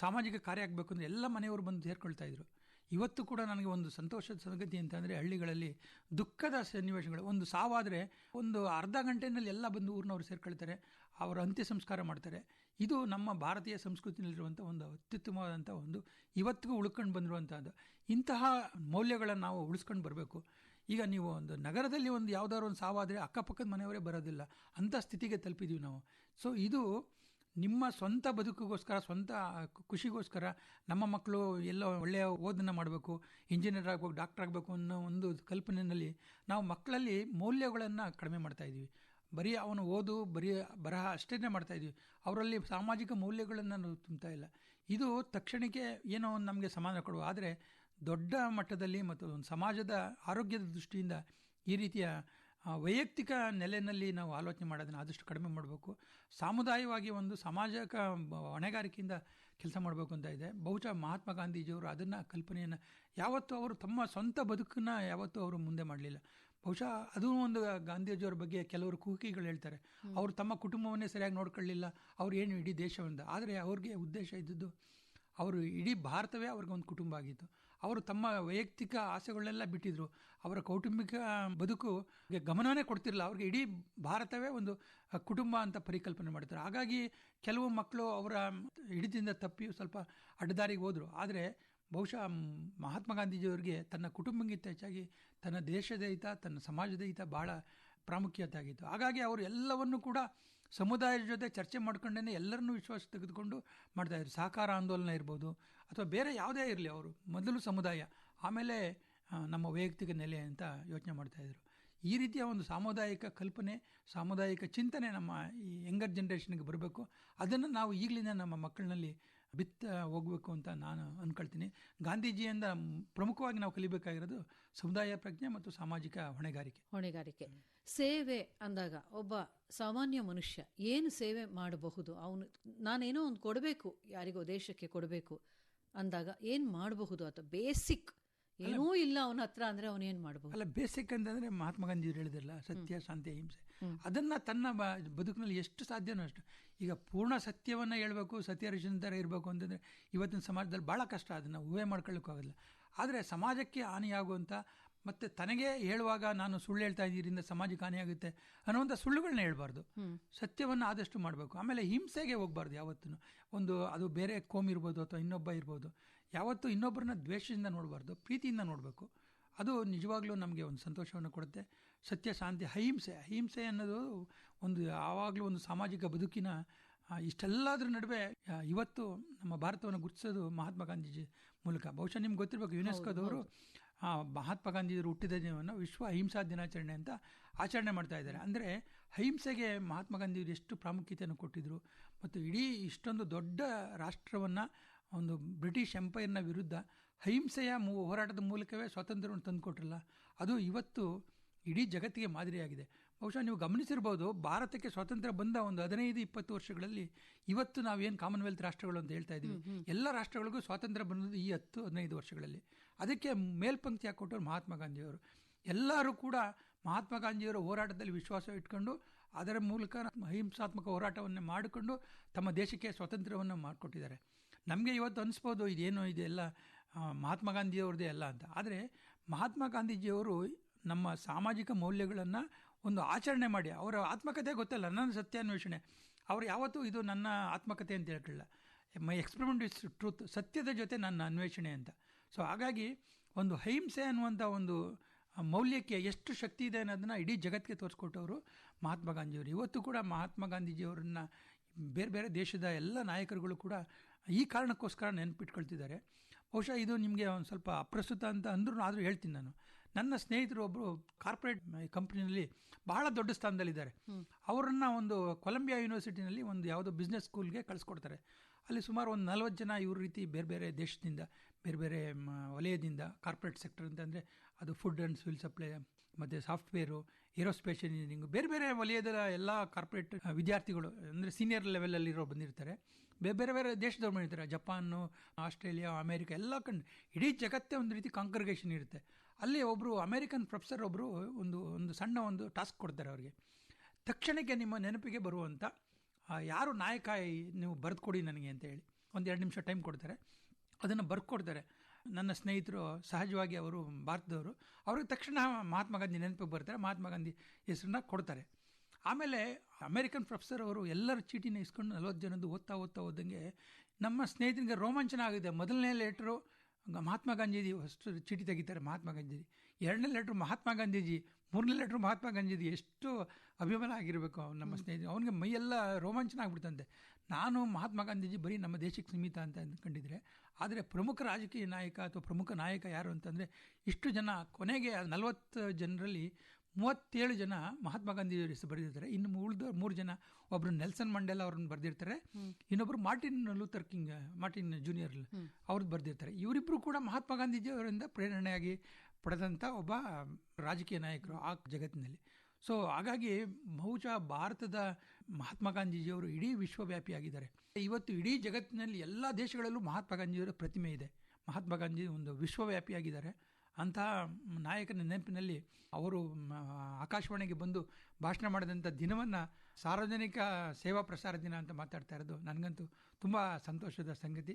S4: ಸಾಮಾಜಿಕ ಕಾರ್ಯ ಆಗಬೇಕು ಅಂದರೆ ಎಲ್ಲ ಮನೆಯವರು ಬಂದು ಸೇರ್ಕೊಳ್ತಾ ಇದ್ರು. ಇವತ್ತು ಕೂಡ ನನಗೆ ಒಂದು ಸಂತೋಷದ ಸಂಗತಿ ಅಂತಂದರೆ ಹಳ್ಳಿಗಳಲ್ಲಿ ದುಃಖದ ಸನ್ನಿವೇಶಗಳು. ಒಂದು ಸಾವಾದರೆ ಒಂದು ಅರ್ಧ ಗಂಟೆಯಲ್ಲಿ ಎಲ್ಲ ಬಂದು ಊರಿನವರು ಸೇರ್ಕೊಳ್ತಾರೆ, ಅವರ ಅಂತ್ಯ ಸಂಸ್ಕಾರ ಮಾಡ್ತಾರೆ. ಇದು ನಮ್ಮ ಭಾರತೀಯ ಸಂಸ್ಕೃತಿಯಲ್ಲಿರುವಂಥ ಒಂದು ಅತ್ಯುತ್ತಮವಾದಂಥ ಒಂದು ಇವತ್ತಿಗೂ ಉಳ್ಕೊಂಡು ಬಂದಿರುವಂಥದ್ದು. ಇಂತಹ ಮೌಲ್ಯಗಳನ್ನು ನಾವು ಉಳಿಸ್ಕೊಂಡು ಬರಬೇಕು. ಈಗ ನೀವು ಒಂದು ನಗರದಲ್ಲಿ ಒಂದು ಯಾವುದಾದ್ರು ಒಂದು ಸಾವಾದರೆ ಅಕ್ಕಪಕ್ಕದ ಮನೆಯವರೇ ಬರೋದಿಲ್ಲ. ಅಂಥ ಸ್ಥಿತಿಗೆ ತಲುಪಿದ್ದೀವಿ ನಾವು. ಸೊ ಇದು ನಿಮ್ಮ ಸ್ವಂತ ಬದುಕಿಗೋಸ್ಕರ, ಸ್ವಂತ ಖುಷಿಗೋಸ್ಕರ ನಮ್ಮ ಮಕ್ಕಳು ಎಲ್ಲ ಒಳ್ಳೆಯ ಓದನ್ನು ಮಾಡಬೇಕು ಇಂಜಿನಿಯರ್ ಆಗಬೇಕು ಡಾಕ್ಟರ್ ಆಗಬೇಕು ಅನ್ನೋ ಒಂದು ಕಲ್ಪನೆಯಲ್ಲಿ ನಾವು ಮಕ್ಕಳಲ್ಲಿ ಮೌಲ್ಯಗಳನ್ನು ಕಡಿಮೆ ಮಾಡ್ತಾ ಇದ್ದೀವಿ. ಬರೀ ಅವನು ಓದು, ಬರೀ ಬರಹ ಅಷ್ಟೇ ಮಾಡ್ತಾ ಅವರಲ್ಲಿ ಸಾಮಾಜಿಕ ಮೌಲ್ಯಗಳನ್ನು ನಾವು ತುಂಬ್ತಾ ಇಲ್ಲ. ಇದು ತಕ್ಷಣಕ್ಕೆ ಏನೋ ಒಂದು ನಮಗೆ ಸಮಾಧಾನ ಕೊಡುವ. ಆದರೆ ದೊಡ್ಡ ಮಟ್ಟದಲ್ಲಿ ಮತ್ತು ಒಂದು ಸಮಾಜದ ಆರೋಗ್ಯದ ದೃಷ್ಟಿಯಿಂದ ಈ ರೀತಿಯ ವೈಯಕ್ತಿಕ ನೆಲೆಯಲ್ಲಿ ನಾವು ಆಲೋಚನೆ ಮಾಡೋದನ್ನು ಆದಷ್ಟು ಕಡಿಮೆ ಮಾಡಬೇಕು. ಸಾಮುದಾಯವಾಗಿ ಒಂದು ಸಾಮಾಜಿಕ ಹೊಣೆಗಾರಿಕೆಯಿಂದ ಕೆಲಸ ಮಾಡಬೇಕು ಅಂತ ಇದೆ. ಬಹುಶಃ ಮಹಾತ್ಮ ಗಾಂಧೀಜಿಯವರು ಅದನ್ನು ಕಲ್ಪನೆಯನ್ನು ಯಾವತ್ತೂ ಅವರು ತಮ್ಮ ಸ್ವಂತ ಬದುಕನ್ನು ಯಾವತ್ತೂ ಅವರು ಮುಂದೆ ಮಾಡಲಿಲ್ಲ. ಬಹುಶಃ ಅದು ಒಂದು ಗಾಂಧೀಜಿಯವ್ರ ಬಗ್ಗೆ ಕೆಲವರು ಕುಕಿಗಳು ಹೇಳ್ತಾರೆ. ಅವರು ತಮ್ಮ ಕುಟುಂಬವನ್ನೇ ಸರಿಯಾಗಿ ನೋಡ್ಕೊಳ್ಳಿಲ್ಲ. ಅವ್ರು ಏನು ಇಡೀ ದೇಶವನ್ನು ಆದರೆ ಅವ್ರಿಗೆ ಉದ್ದೇಶ ಇದ್ದದ್ದು ಅವರು ಇಡೀ ಭಾರತವೇ ಅವ್ರಿಗೊಂದು ಕುಟುಂಬ ಆಗಿತ್ತು. ಅವರು ತಮ್ಮ ವೈಯಕ್ತಿಕ ಆಸೆಗಳನ್ನೆಲ್ಲ ಬಿಟ್ಟಿದ್ರು. ಅವರ ಕೌಟುಂಬಿಕ ಬದುಕು ಗಮನವೇ ಕೊಡ್ತಿರಲಿಲ್ಲ. ಅವ್ರಿಗೆ ಇಡೀ ಭಾರತವೇ ಒಂದು ಕುಟುಂಬ ಅಂತ ಪರಿಕಲ್ಪನೆ ಮಾಡ್ತಾರೆ ಹಾಗಾಗಿ ಕೆಲವು ಮಕ್ಕಳು ಅವರ ಹಿಡಿತದಿಂದ ತಪ್ಪಿ ಸ್ವಲ್ಪ ಅಡ್ಡದಾರಿಗೆ ಹೋದರು. ಆದರೆ ಬಹುಶಃ ಮಹಾತ್ಮ ಗಾಂಧೀಜಿಯವರಿಗೆ ತನ್ನ ಕುಟುಂಬಕ್ಕಿಂತ ಹೆಚ್ಚಾಗಿ ತನ್ನ ದೇಶದ ಹಿತ, ತನ್ನ ಸಮಾಜದ ಹಿತ ಭಾಳ ಪ್ರಾಮುಖ್ಯತೆ ಆಗಿತ್ತು. ಹಾಗಾಗಿ ಅವರು ಎಲ್ಲವನ್ನೂ ಕೂಡ ಸಮುದಾಯದ ಜೊತೆ ಚರ್ಚೆ ಮಾಡ್ಕೊಂಡೇ ಎಲ್ಲರನ್ನೂ ವಿಶ್ವಾಸ ತೆಗೆದುಕೊಂಡು ಮಾಡ್ತಾಯಿದ್ರು ಸಹಕಾರ ಆಂದೋಲನ ಇರ್ಬೋದು ಅಥವಾ ಬೇರೆ ಯಾವುದೇ ಇರಲಿ ಅವರು, ಮೊದಲು ಸಮುದಾಯ, ಆಮೇಲೆ ನಮ್ಮ ವೈಯಕ್ತಿಕ ನೆಲೆ ಅಂತ ಯೋಚನೆ ಮಾಡ್ತಾಯಿದ್ರು ಈ ರೀತಿಯ ಒಂದು ಸಾಮುದಾಯಿಕ ಕಲ್ಪನೆ, ಸಾಮುದಾಯಿಕ ಚಿಂತನೆ ನಮ್ಮ ಈ ಯಂಗರ್ ಜನ್ರೇಷನ್ಗೆ ಬರಬೇಕು. ಅದನ್ನು ನಾವು ಈಗಲಿಂದ ನಮ್ಮ ಮಕ್ಕಳಲ್ಲಿ ಬಿತ್ತ ಹೋಗಬೇಕು ಅಂತ ನಾನು ಅಂದ್ಕೊಳ್ತೀನಿ ಗಾಂಧೀಜಿಯಿಂದ ಪ್ರಮುಖವಾಗಿ ನಾವು ಕಲಿಬೇಕಾಗಿರೋದು ಸಮುದಾಯ ಪ್ರಜ್ಞೆ ಮತ್ತು ಸಾಮಾಜಿಕ ಹೊಣೆಗಾರಿಕೆ.
S2: ಹೊಣೆಗಾರಿಕೆ. ಸೇವೆ ಅಂದಾಗ ಒಬ್ಬ ಸಾಮಾನ್ಯ ಮನುಷ್ಯ ಏನು ಸೇವೆ ಮಾಡಬಹುದು? ಅವನು ನಾನೇನೋ ಒಂದು ಕೊಡಬೇಕು ಯಾರಿಗೋ ದೇಶಕ್ಕೆ ಕೊಡಬೇಕು ಅಂದಾಗ ಏನು ಮಾಡಬಹುದು? ಅಥವಾ ಬೇಸಿಕ್. ಏನೂ ಇಲ್ಲ ಅವನ ಹತ್ರ ಅಂದರೆ ಅವನು ಏನು ಮಾಡಬಹುದು?
S4: ಅಲ್ಲ ಬೇಸಿಕ್ ಅಂತಂದರೆ ಮಹಾತ್ಮ ಗಾಂಧಿ ಹೇಳಿದಿರಲ್ಲ ಸತ್ಯ ಶಾಂತಿ ಅಹಿಂಸೆ. ಅದನ್ನು ತನ್ನ ಬದುಕಿನಲ್ಲಿ ಎಷ್ಟು ಸಾಧ್ಯನೋ ಅಷ್ಟು. ಈಗ ಪೂರ್ಣ ಸತ್ಯವನ್ನು ಹೇಳ್ಬೇಕು ಸತ್ಯ ಥರ ಇರಬೇಕು ಅಂತಂದರೆ ಇವತ್ತಿನ ಸಮಾಜದಲ್ಲಿ ಭಾಳ ಕಷ್ಟ ಅದನ್ನು ಊಹೆ ಮಾಡ್ಕೊಳ್ಳೋಕ್ಕಾಗಲ್ಲ. ಆದರೆ ಸಮಾಜಕ್ಕೆ ಹಾನಿಯಾಗುವಂಥ ಮತ್ತು ತನಗೆ ಹೇಳುವಾಗ ನಾನು ಸುಳ್ಳು ಹೇಳ್ತಾ ಇದ್ದೀರಿಂದ ಸಮಾಜಕ್ಕೆ ಹಾನಿಯಾಗುತ್ತೆ ಅನ್ನುವಂಥ ಸುಳ್ಳುಗಳನ್ನ ಹೇಳ್ಬಾರ್ದು. ಸತ್ಯವನ್ನು ಆದಷ್ಟು ಮಾಡಬೇಕು. ಆಮೇಲೆ ಹಿಂಸೆಗೆ ಹೋಗಬಾರ್ದು ಯಾವತ್ತೂ ಒಂದು ಅದು ಬೇರೆ ಕೋಮ್ ಇರ್ಬೋದು ಅಥವಾ ಇನ್ನೊಬ್ಬ ಇರ್ಬೋದು. ಯಾವತ್ತೂ ಇನ್ನೊಬ್ಬರನ್ನ ದ್ವೇಷದಿಂದ ನೋಡಬಾರ್ದು ಪ್ರೀತಿಯಿಂದ ನೋಡಬೇಕು. ಅದು ನಿಜವಾಗ್ಲೂ ನಮಗೆ ಒಂದು ಸಂತೋಷವನ್ನು ಕೊಡುತ್ತೆ. ಸತ್ಯ ಶಾಂತಿ ಅಹಿಂಸೆ. ಅಹಿಂಸೆ ಅನ್ನೋದು ಒಂದು ಯಾವಾಗಲೂ ಒಂದು ಸಾಮಾಜಿಕ ಬದುಕಿನ ಇಷ್ಟೆಲ್ಲದರ ನಡುವೆ ಇವತ್ತು ನಮ್ಮ ಭಾರತವನ್ನು ಗುರುತಿಸೋದು ಮಹಾತ್ಮ ಗಾಂಧೀಜಿ ಮೂಲಕ. ಬಹುಶಃ ನಿಮ್ಗೆ ಗೊತ್ತಿರಬೇಕು ಯುನೆಸ್ಕೋದವರು ಆ, ಮಹಾತ್ಮ ಗಾಂಧೀಜಿಯವರು ಹುಟ್ಟಿದ ದಿನವನ್ನು ವಿಶ್ವ ಅಹಿಂಸಾ ದಿನಾಚರಣೆ ಅಂತ ಆಚರಣೆ ಮಾಡ್ತಾ ಇದ್ದಾರೆ. ಅಂದರೆ ಅಹಿಂಸೆಗೆ ಮಹಾತ್ಮ ಗಾಂಧೀಜಿ ಎಷ್ಟು ಪ್ರಾಮುಖ್ಯತೆಯನ್ನು ಕೊಟ್ಟಿದ್ದರು ಮತ್ತು ಇಡೀ ಇಷ್ಟೊಂದು ದೊಡ್ಡ ರಾಷ್ಟ್ರವನ್ನು ಒಂದು ಬ್ರಿಟಿಷ್ ಎಂಪೈರ್ನ ವಿರುದ್ಧ ಅಹಿಂಸೆಯ ಹೋರಾಟದ ಮೂಲಕವೇ ಸ್ವಾತಂತ್ರ್ಯವನ್ನು ತಂದುಕೊಟ್ರಲ್ಲ ಅದು ಇವತ್ತು ಇಡೀ ಜಗತ್ತಿಗೆ ಮಾದರಿಯಾಗಿದೆ. ಬಹುಶಃ ನೀವು ಗಮನಿಸಿರ್ಬೋದು ಭಾರತಕ್ಕೆ ಸ್ವಾತಂತ್ರ್ಯ ಬಂದ ಒಂದು ಹದಿನೈದು ಇಪ್ಪತ್ತು ವರ್ಷಗಳಲ್ಲಿ ಇವತ್ತು ನಾವೇನು ಕಾಮನ್ವೆಲ್ತ್ ರಾಷ್ಟ್ರಗಳು ಅಂತ ಹೇಳ್ತಾ ಇದ್ದೀವಿ. ಎಲ್ಲ ರಾಷ್ಟ್ರಗಳಿಗೂ ಸ್ವಾತಂತ್ರ್ಯ ಬಂದದ್ದು ಈ ಹತ್ತು ಹದಿನೈದು ವರ್ಷಗಳಲ್ಲಿ. ಅದಕ್ಕೆ ಮೇಲ್ಪಂಕ್ತಿ ಹಾಕೊಟ್ಟರು ಮಹಾತ್ಮ ಗಾಂಧಿಯವರು. ಎಲ್ಲರೂ ಕೂಡ ಮಹಾತ್ಮ ಗಾಂಧಿಯವರ ಹೋರಾಟದಲ್ಲಿ ವಿಶ್ವಾಸ ಇಟ್ಕೊಂಡು ಅದರ ಮೂಲಕ ಅಹಿಂಸಾತ್ಮಕ ಹೋರಾಟವನ್ನು ಮಾಡಿಕೊಂಡು ತಮ್ಮ ದೇಶಕ್ಕೆ ಸ್ವಾತಂತ್ರ್ಯವನ್ನು ಮಾಡಿಕೊಟ್ಟಿದ್ದಾರೆ. ನಮಗೆ ಇವತ್ತು ಅನಿಸ್ಬೋದು ಇದೇನು ಇದೆಲ್ಲ ಮಹಾತ್ಮ ಗಾಂಧಿಯವ್ರದ್ದೇ ಅಲ್ಲ ಅಂತ. ಆದರೆ ಮಹಾತ್ಮ ಗಾಂಧೀಜಿಯವರು ನಮ್ಮ ಸಾಮಾಜಿಕ ಮೌಲ್ಯಗಳನ್ನು ಒಂದು ಆಚರಣೆ ಮಾಡಿ. ಅವರ ಆತ್ಮಕಥೆ ಗೊತ್ತಲ್ಲ, ನನ್ನ ಸತ್ಯಾನ್ವೇಷಣೆ. ಅವರು ಯಾವತ್ತೂ ಇದು ನನ್ನ ಆತ್ಮಕಥೆ ಅಂತ ಹೇಳ್ಕೊಳ್ಳ ಮೈ ಎಕ್ಸ್ಪೆರಿಮೆಂಟ್ ಇಸ್ ಟ್ರೂತ್ ಸತ್ಯದ ಜೊತೆ ನನ್ನ ಅನ್ವೇಷಣೆ ಅಂತ. ಸೊ ಹಾಗಾಗಿ ಒಂದು ಅಹಿಂಸೆ ಅನ್ನುವಂಥ ಒಂದು ಮೌಲ್ಯಕ್ಕೆ ಎಷ್ಟು ಶಕ್ತಿ ಇದೆ ಅನ್ನೋದನ್ನು ಇಡೀ ಜಗತ್ತಿಗೆ ತೋರಿಸ್ಕೊಟ್ಟವರು ಮಹಾತ್ಮ ಗಾಂಧಿಯವರು. ಇವತ್ತು ಕೂಡ ಮಹಾತ್ಮ ಗಾಂಧೀಜಿಯವರನ್ನ ಬೇರೆ ಬೇರೆ ದೇಶದ ಎಲ್ಲ ನಾಯಕರುಗಳು ಕೂಡ ಈ ಕಾರಣಕ್ಕೋಸ್ಕರ ನೆನಪಿಟ್ಕೊಳ್ತಿದ್ದಾರೆ. ಬಹುಶಃ ಇದು ನಿಮಗೆ ಒಂದು ಸ್ವಲ್ಪ ಅಪ್ರಸ್ತುತ ಅಂತ ಅಂದ್ರೂ ಆದರೂ ಹೇಳ್ತೀನಿ ನಾನು. ನನ್ನ ಸ್ನೇಹಿತರು ಒಬ್ಬರು ಕಾರ್ಪೊರೇಟ್ ಕಂಪ್ನಿನಲ್ಲಿ ಬಹಳ ದೊಡ್ಡ ಸ್ಥಾನದಲ್ಲಿದ್ದಾರೆ. ಅವರನ್ನು ಒಂದು ಕೊಲಂಬಿಯಾ ಯೂನಿವರ್ಸಿಟಿನಲ್ಲಿ ಒಂದು ಯಾವುದೋ ಬಿಸ್ನೆಸ್ ಸ್ಕೂಲ್ಗೆ ಕಳಿಸ್ಕೊಡ್ತಾರೆ. ಅಲ್ಲಿ ಸುಮಾರು ಒಂದು ನಲ್ವತ್ತು ಜನ ಇವ್ರ ರೀತಿ ಬೇರೆ ಬೇರೆ ದೇಶದಿಂದ ಬೇರೆ ಬೇರೆ ವಲಯದಿಂದ ಕಾರ್ಪೊರೇಟ್ ಸೆಕ್ಟರ್ ಅಂತಂದರೆ ಅದು ಫುಡ್ ಆ್ಯಂಡ್ ಸಿವಿಲ್ ಸಪ್ಲೈ ಮತ್ತು ಸಾಫ್ಟ್ವೇರು ಏರೋಸ್ಪೇಸ್ ಇಂಜಿನಿಯರಿಂಗ್ ಬೇರೆ ಬೇರೆ ವಲಯದ ಎಲ್ಲ ಕಾರ್ಪೊರೇಟ್ ವಿದ್ಯಾರ್ಥಿಗಳು, ಅಂದರೆ ಸೀನಿಯರ್ ಲೆವೆಲಲ್ಲಿರೋ ಬಂದಿರ್ತಾರೆ. ಬೇರೆ ಬೇರೆ ಬೇರೆ ದೇಶದವ್ರು ಬಂದಿರ್ತಾರೆ. ಜಪಾನು, ಆಸ್ಟ್ರೇಲಿಯಾ, ಅಮೇರಿಕ ಎಲ್ಲ ಕಂಡು ಇಡೀ ಜಗತ್ತೇ ಒಂದು ರೀತಿ ಕಾಂಕ್ರಿಗೇಷನ್ ಇರುತ್ತೆ. ಅಲ್ಲಿ ಒಬ್ಬರು ಅಮೇರಿಕನ್ ಪ್ರೊಫೆಸರ್ ಒಬ್ಬರು ಒಂದು ಒಂದು ಸಣ್ಣ ಒಂದು ಟಾಸ್ಕ್ ಕೊಡ್ತಾರೆ ಅವರಿಗೆ. ತಕ್ಷಣಕ್ಕೆ ನಿಮ್ಮ ನೆನಪಿಗೆ ಬರುವಂಥ ಯಾರು ನಾಯಕ, ನೀವು ಬರೆದುಕೊಡಿ ನನಗೆ ಅಂತ ಹೇಳಿ. ಒಂದು ಎರಡು ನಿಮಿಷ ಟೈಮ್ ಕೊಡ್ತಾರೆ. ಅದನ್ನು ಬರ್ಕೊಡ್ತಾರೆ. ನನ್ನ ಸ್ನೇಹಿತರು ಸಹಜವಾಗಿ ಅವರು ಭಾರತದವರು ಅವ್ರಿಗೆ ತಕ್ಷಣ ಮಹಾತ್ಮ ಗಾಂಧಿ ನೆನಪಿಗೆ ಬರ್ತಾರೆ ಮಹಾತ್ಮ ಗಾಂಧಿ ಹೆಸರನ್ನ ಕೊಡ್ತಾರೆ. ಆಮೇಲೆ ಅಮೇರಿಕನ್ ಪ್ರೊಫೆಸರ್ ಅವರು ಎಲ್ಲರ ಚೀಟಿನ ಇಸ್ಕೊಂಡು ನಲ್ವತ್ತು ಜನದ್ದು ಓದ್ತಾ ಓದ್ತಾ ಓದಂಗೆ ನಮ್ಮ ಸ್ನೇಹಿತನಿಗೆ ರೋಮಾಂಚನ ಆಗಿದೆ. ಮೊದಲನೇ ಲೆಟ್ರು ಮಹಾತ್ಮ ಗಾಂಧೀಜಿ ಅಷ್ಟು ಚೀಟಿ ತೆಗಿತಾರೆ ಮಹಾತ್ಮ ಗಾಂಧೀಜಿ. ಎರಡನೇ ಲೆಟ್ರು ಮಹಾತ್ಮ ಗಾಂಧೀಜಿ ಮೂರನೇ ಲೆಟ್ರು ಮಹಾತ್ಮ ಗಾಂಧೀಜಿ. ಎಷ್ಟು ಅಭಿಮಾನ ಆಗಿರಬೇಕು ಅವ್ನು ನಮ್ಮ ಸ್ನೇಹಿತ ಅವನಿಗೆ ಮೈಯೆಲ್ಲ ರೋಮಾಂಚನ ಆಗ್ಬಿಡ್ತಂತೆ. ನಾನು ಮಹಾತ್ಮ ಗಾಂಧೀಜಿ ಬರೀ ನಮ್ಮ ದೇಶಕ್ಕೆ ಸೀಮಿತ ಅಂತ ಅಂದ್ಕೊಂಡಿದ್ರೆ ಆದರೆ ಪ್ರಮುಖ ರಾಜಕೀಯ ನಾಯಕ ಅಥವಾ ಪ್ರಮುಖ ನಾಯಕ ಯಾರು ಅಂತಂದರೆ ಇಷ್ಟು ಜನ ಕೊನೆಗೆ ನಲವತ್ತು ಜನರಲ್ಲಿ ಮೂವತ್ತೇಳು ಜನ ಮಹಾತ್ಮ ಗಾಂಧಿಯವರ ಹೆಸರು ಬರೆದಿರ್ತಾರೆ. ಇನ್ನು ಉಳಿದ ಮೂರು ಜನ ಒಬ್ಬರು ನೆಲ್ಸನ್ ಮಂಡೇಲ ಅವ್ರನ್ನ ಬರೆದಿರ್ತಾರೆ. ಇನ್ನೊಬ್ಬರು Martin Luther King Martin junior ಅವ್ರದ್ದು ಬರೆದಿರ್ತಾರೆ. ಇವರಿಬ್ಬರು ಕೂಡ ಮಹಾತ್ಮ ಗಾಂಧೀಜಿಯವರಿಂದ ಪ್ರೇರಣೆಯಾಗಿ ಪಡೆದಂಥ ಒಬ್ಬ ರಾಜಕೀಯ ನಾಯಕರು ಆ ಜಗತ್ತಿನಲ್ಲಿ. ಸೊ ಹಾಗಾಗಿ ಬಹುಶಃ ಭಾರತದ ಮಹಾತ್ಮ ಗಾಂಧೀಜಿಯವರು ಇಡೀ ವಿಶ್ವವ್ಯಾಪಿಯಾಗಿದ್ದಾರೆ ಇವತ್ತು ಇಡೀ ಜಗತ್ತಿನಲ್ಲಿ ಎಲ್ಲ ದೇಶಗಳಲ್ಲೂ ಮಹಾತ್ಮ ಗಾಂಧಿಯವರ ಪ್ರತಿಮೆ ಇದೆ. ಮಹಾತ್ಮ ಗಾಂಧಿ ಒಂದು ವಿಶ್ವವ್ಯಾಪಿಯಾಗಿದ್ದಾರೆ ಅಂತಹ ನಾಯಕನ ನೆನಪಿನಲ್ಲಿ ಅವರು ಆಕಾಶವಾಣಿಗೆ ಬಂದು ಭಾಷಣ ಮಾಡಿದಂಥ ದಿನವನ್ನು ಸಾರ್ವಜನಿಕ ಸೇವಾ ಪ್ರಸಾರ ದಿನ ಅಂತ ಮಾತಾಡ್ತಾ ಇರೋದು ನನಗಂತೂ ತುಂಬ ಸಂತೋಷದ ಸಂಗತಿ.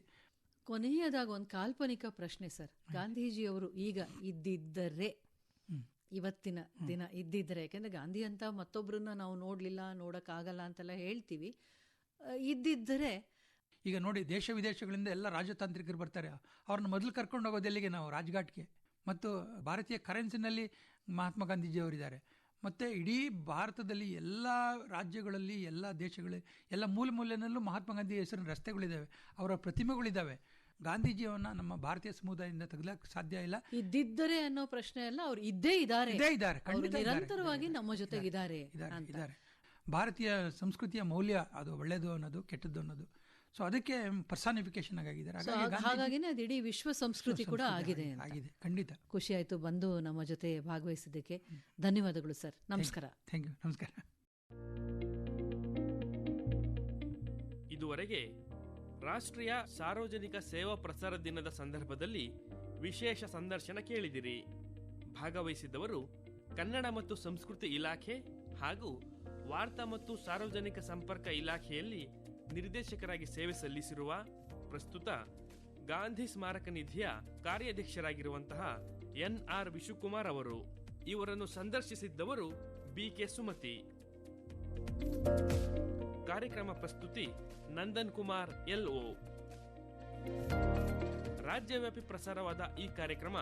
S2: ಕೊನೆಯದಾಗ ಒಂದು ಕಾಲ್ಪನಿಕ ಪ್ರಶ್ನೆ ಸರ್. ಗಾಂಧೀಜಿಯವರು ಈಗ ಇದ್ದಿದ್ದರೆ ಇವತ್ತಿನ ದಿನ ಇದ್ದಿದ್ರೆ. ಯಾಕೆಂದ್ರೆ ಗಾಂಧಿ ಅಂತ ಮತ್ತೊಬ್ಬರನ್ನ ನಾವು ನೋಡಲಿಲ್ಲ ನೋಡೋಕ್ಕಾಗಲ್ಲ ಅಂತೆಲ್ಲ ಹೇಳ್ತೀವಿ. ಇದ್ದಿದ್ರೆ ಇದ್ದಿದ್ದರೆ
S4: ಈಗ ನೋಡಿ ದೇಶ ವಿದೇಶಗಳಿಂದ ಎಲ್ಲ ರಾಜತಾಂತ್ರಿಕರು ಬರ್ತಾರೆ. ಅವ್ರನ್ನ ಮೊದಲು ಕರ್ಕೊಂಡು ಹೋಗೋದು ಎಲ್ಲಿಗೆ ನಾವು? ರಾಜ್ಘಾಟ್ಗೆ. ಮತ್ತು ಭಾರತೀಯ ಕರೆನ್ಸಿನಲ್ಲಿ ಮಹಾತ್ಮ ಗಾಂಧೀಜಿ ಅವರಿದ್ದಾರೆ ಮತ್ತು ಇಡೀ ಭಾರತದಲ್ಲಿ ಎಲ್ಲ ರಾಜ್ಯಗಳಲ್ಲಿ ಎಲ್ಲ ದೇಶಗಳಲ್ಲಿ ಎಲ್ಲ ಮೂಲೆ ಮೂಲೆಯಲ್ಲೂ ಮಹಾತ್ಮ ಗಾಂಧಿ ಹೆಸರಿನ ರಸ್ತೆಗಳಿದ್ದಾವೆ. ಅವರ ಪ್ರತಿಮೆಗಳಿದ್ದಾವೆ. ಗಾಂಧೀಜಿಯವನ್ನ ನಮ್ಮ ಭಾರತೀಯ ಸಮುದಾಯದಿಂದ ತೆಗ್ಲಕ್ಕೆ ಸಾಧ್ಯ ಇಲ್ಲ.
S2: ಇದ್ದಿದ್ದರೆ ಅನ್ನೋ ಪ್ರಶ್ನೆ ಅಲ್ಲ ಅವ್ರು ಇದ್ದೇ ಇದ್ದಾರೆ.
S4: ಇದ್ದೇ ಇದ್ದಾರೆ ಖಂಡಿತ
S2: ನಿರಂತರವಾಗಿ ನಮ್ಮ ಜೊತೆಗಿದ್ದಾರೆ
S4: ಇದ್ದಾರೆ
S2: ಅಂತ.
S4: ಇದ್ದಾರೆ. ಭಾರತೀಯ ಸಂಸ್ಕೃತಿಯ ಮೌಲ್ಯ ಅದು ಒಳ್ಳೆಯದು ಅನ್ನೋದು ಕೆಟ್ಟದ್ದು ಅನ್ನೋದು. ಸೊ ಅದಕ್ಕೆ ಪರ್ಸಾನಿಫಿಕೇಶನ್ ಆಗಿದ್ದಾರೆ
S2: ಹಾಗಾಗಿನೇ ಅದು ಇಡೀ ವಿಶ್ವ ಸಂಸ್ಕೃತಿ ಕೂಡ ಆಗಿದೆ
S4: ಆಗಿದೆ ಖಂಡಿತ.
S2: ಖುಷಿ ಆಯ್ತು ಬಂದು ನಮ್ಮ ಜೊತೆ ಭಾಗವಹಿಸಿದ್ದಕ್ಕೆ. ಧನ್ಯವಾದಗಳು ಸರ್. ನಮಸ್ಕಾರ.
S4: ಥ್ಯಾಂಕ್ ಯು ನಮಸ್ಕಾರ.
S1: ಇದುವರೆಗೆ ರಾಷ್ಟ್ರೀಯ ಸಾರ್ವಜನಿಕ ಸೇವಾ ಪ್ರಸಾರ ದಿನದ ಸಂದರ್ಭದಲ್ಲಿ ವಿಶೇಷ ಸಂದರ್ಶನ ಕೇಳಿದಿರಿ. ಭಾಗವಹಿಸಿದ್ದವರು ಕನ್ನಡ ಮತ್ತು ಸಂಸ್ಕೃತಿ ಇಲಾಖೆ ಹಾಗೂ ವಾರ್ತಾ ಮತ್ತು ಸಾರ್ವಜನಿಕ ಸಂಪರ್ಕ ಇಲಾಖೆಯಲ್ಲಿ ನಿರ್ದೇಶಕರಾಗಿ ಸೇವೆ ಸಲ್ಲಿಸಿರುವ ಪ್ರಸ್ತುತ ಗಾಂಧಿ ಸ್ಮಾರಕ ನಿಧಿಯ ಕಾರ್ಯಾಧ್ಯಕ್ಷರಾಗಿರುವಂತಹ ಎನ್ ಆರ್ ವಿಶುಕುಮಾರ್ ಅವರು. ಇವರನ್ನು ಸಂದರ್ಶಿಸಿದ್ದವರು ಬಿ ಕೆ ಸುಮತಿ. ಕಾರ್ಯಕ್ರಮ ಪ್ರಸ್ತುತಿ ನಂದನ್ ಕುಮಾರ್ ಎಲ್ಒ. ರಾಜ್ಯವ್ಯಾಪಿ ಪ್ರಸಾರವಾದ ಈ ಕಾರ್ಯಕ್ರಮ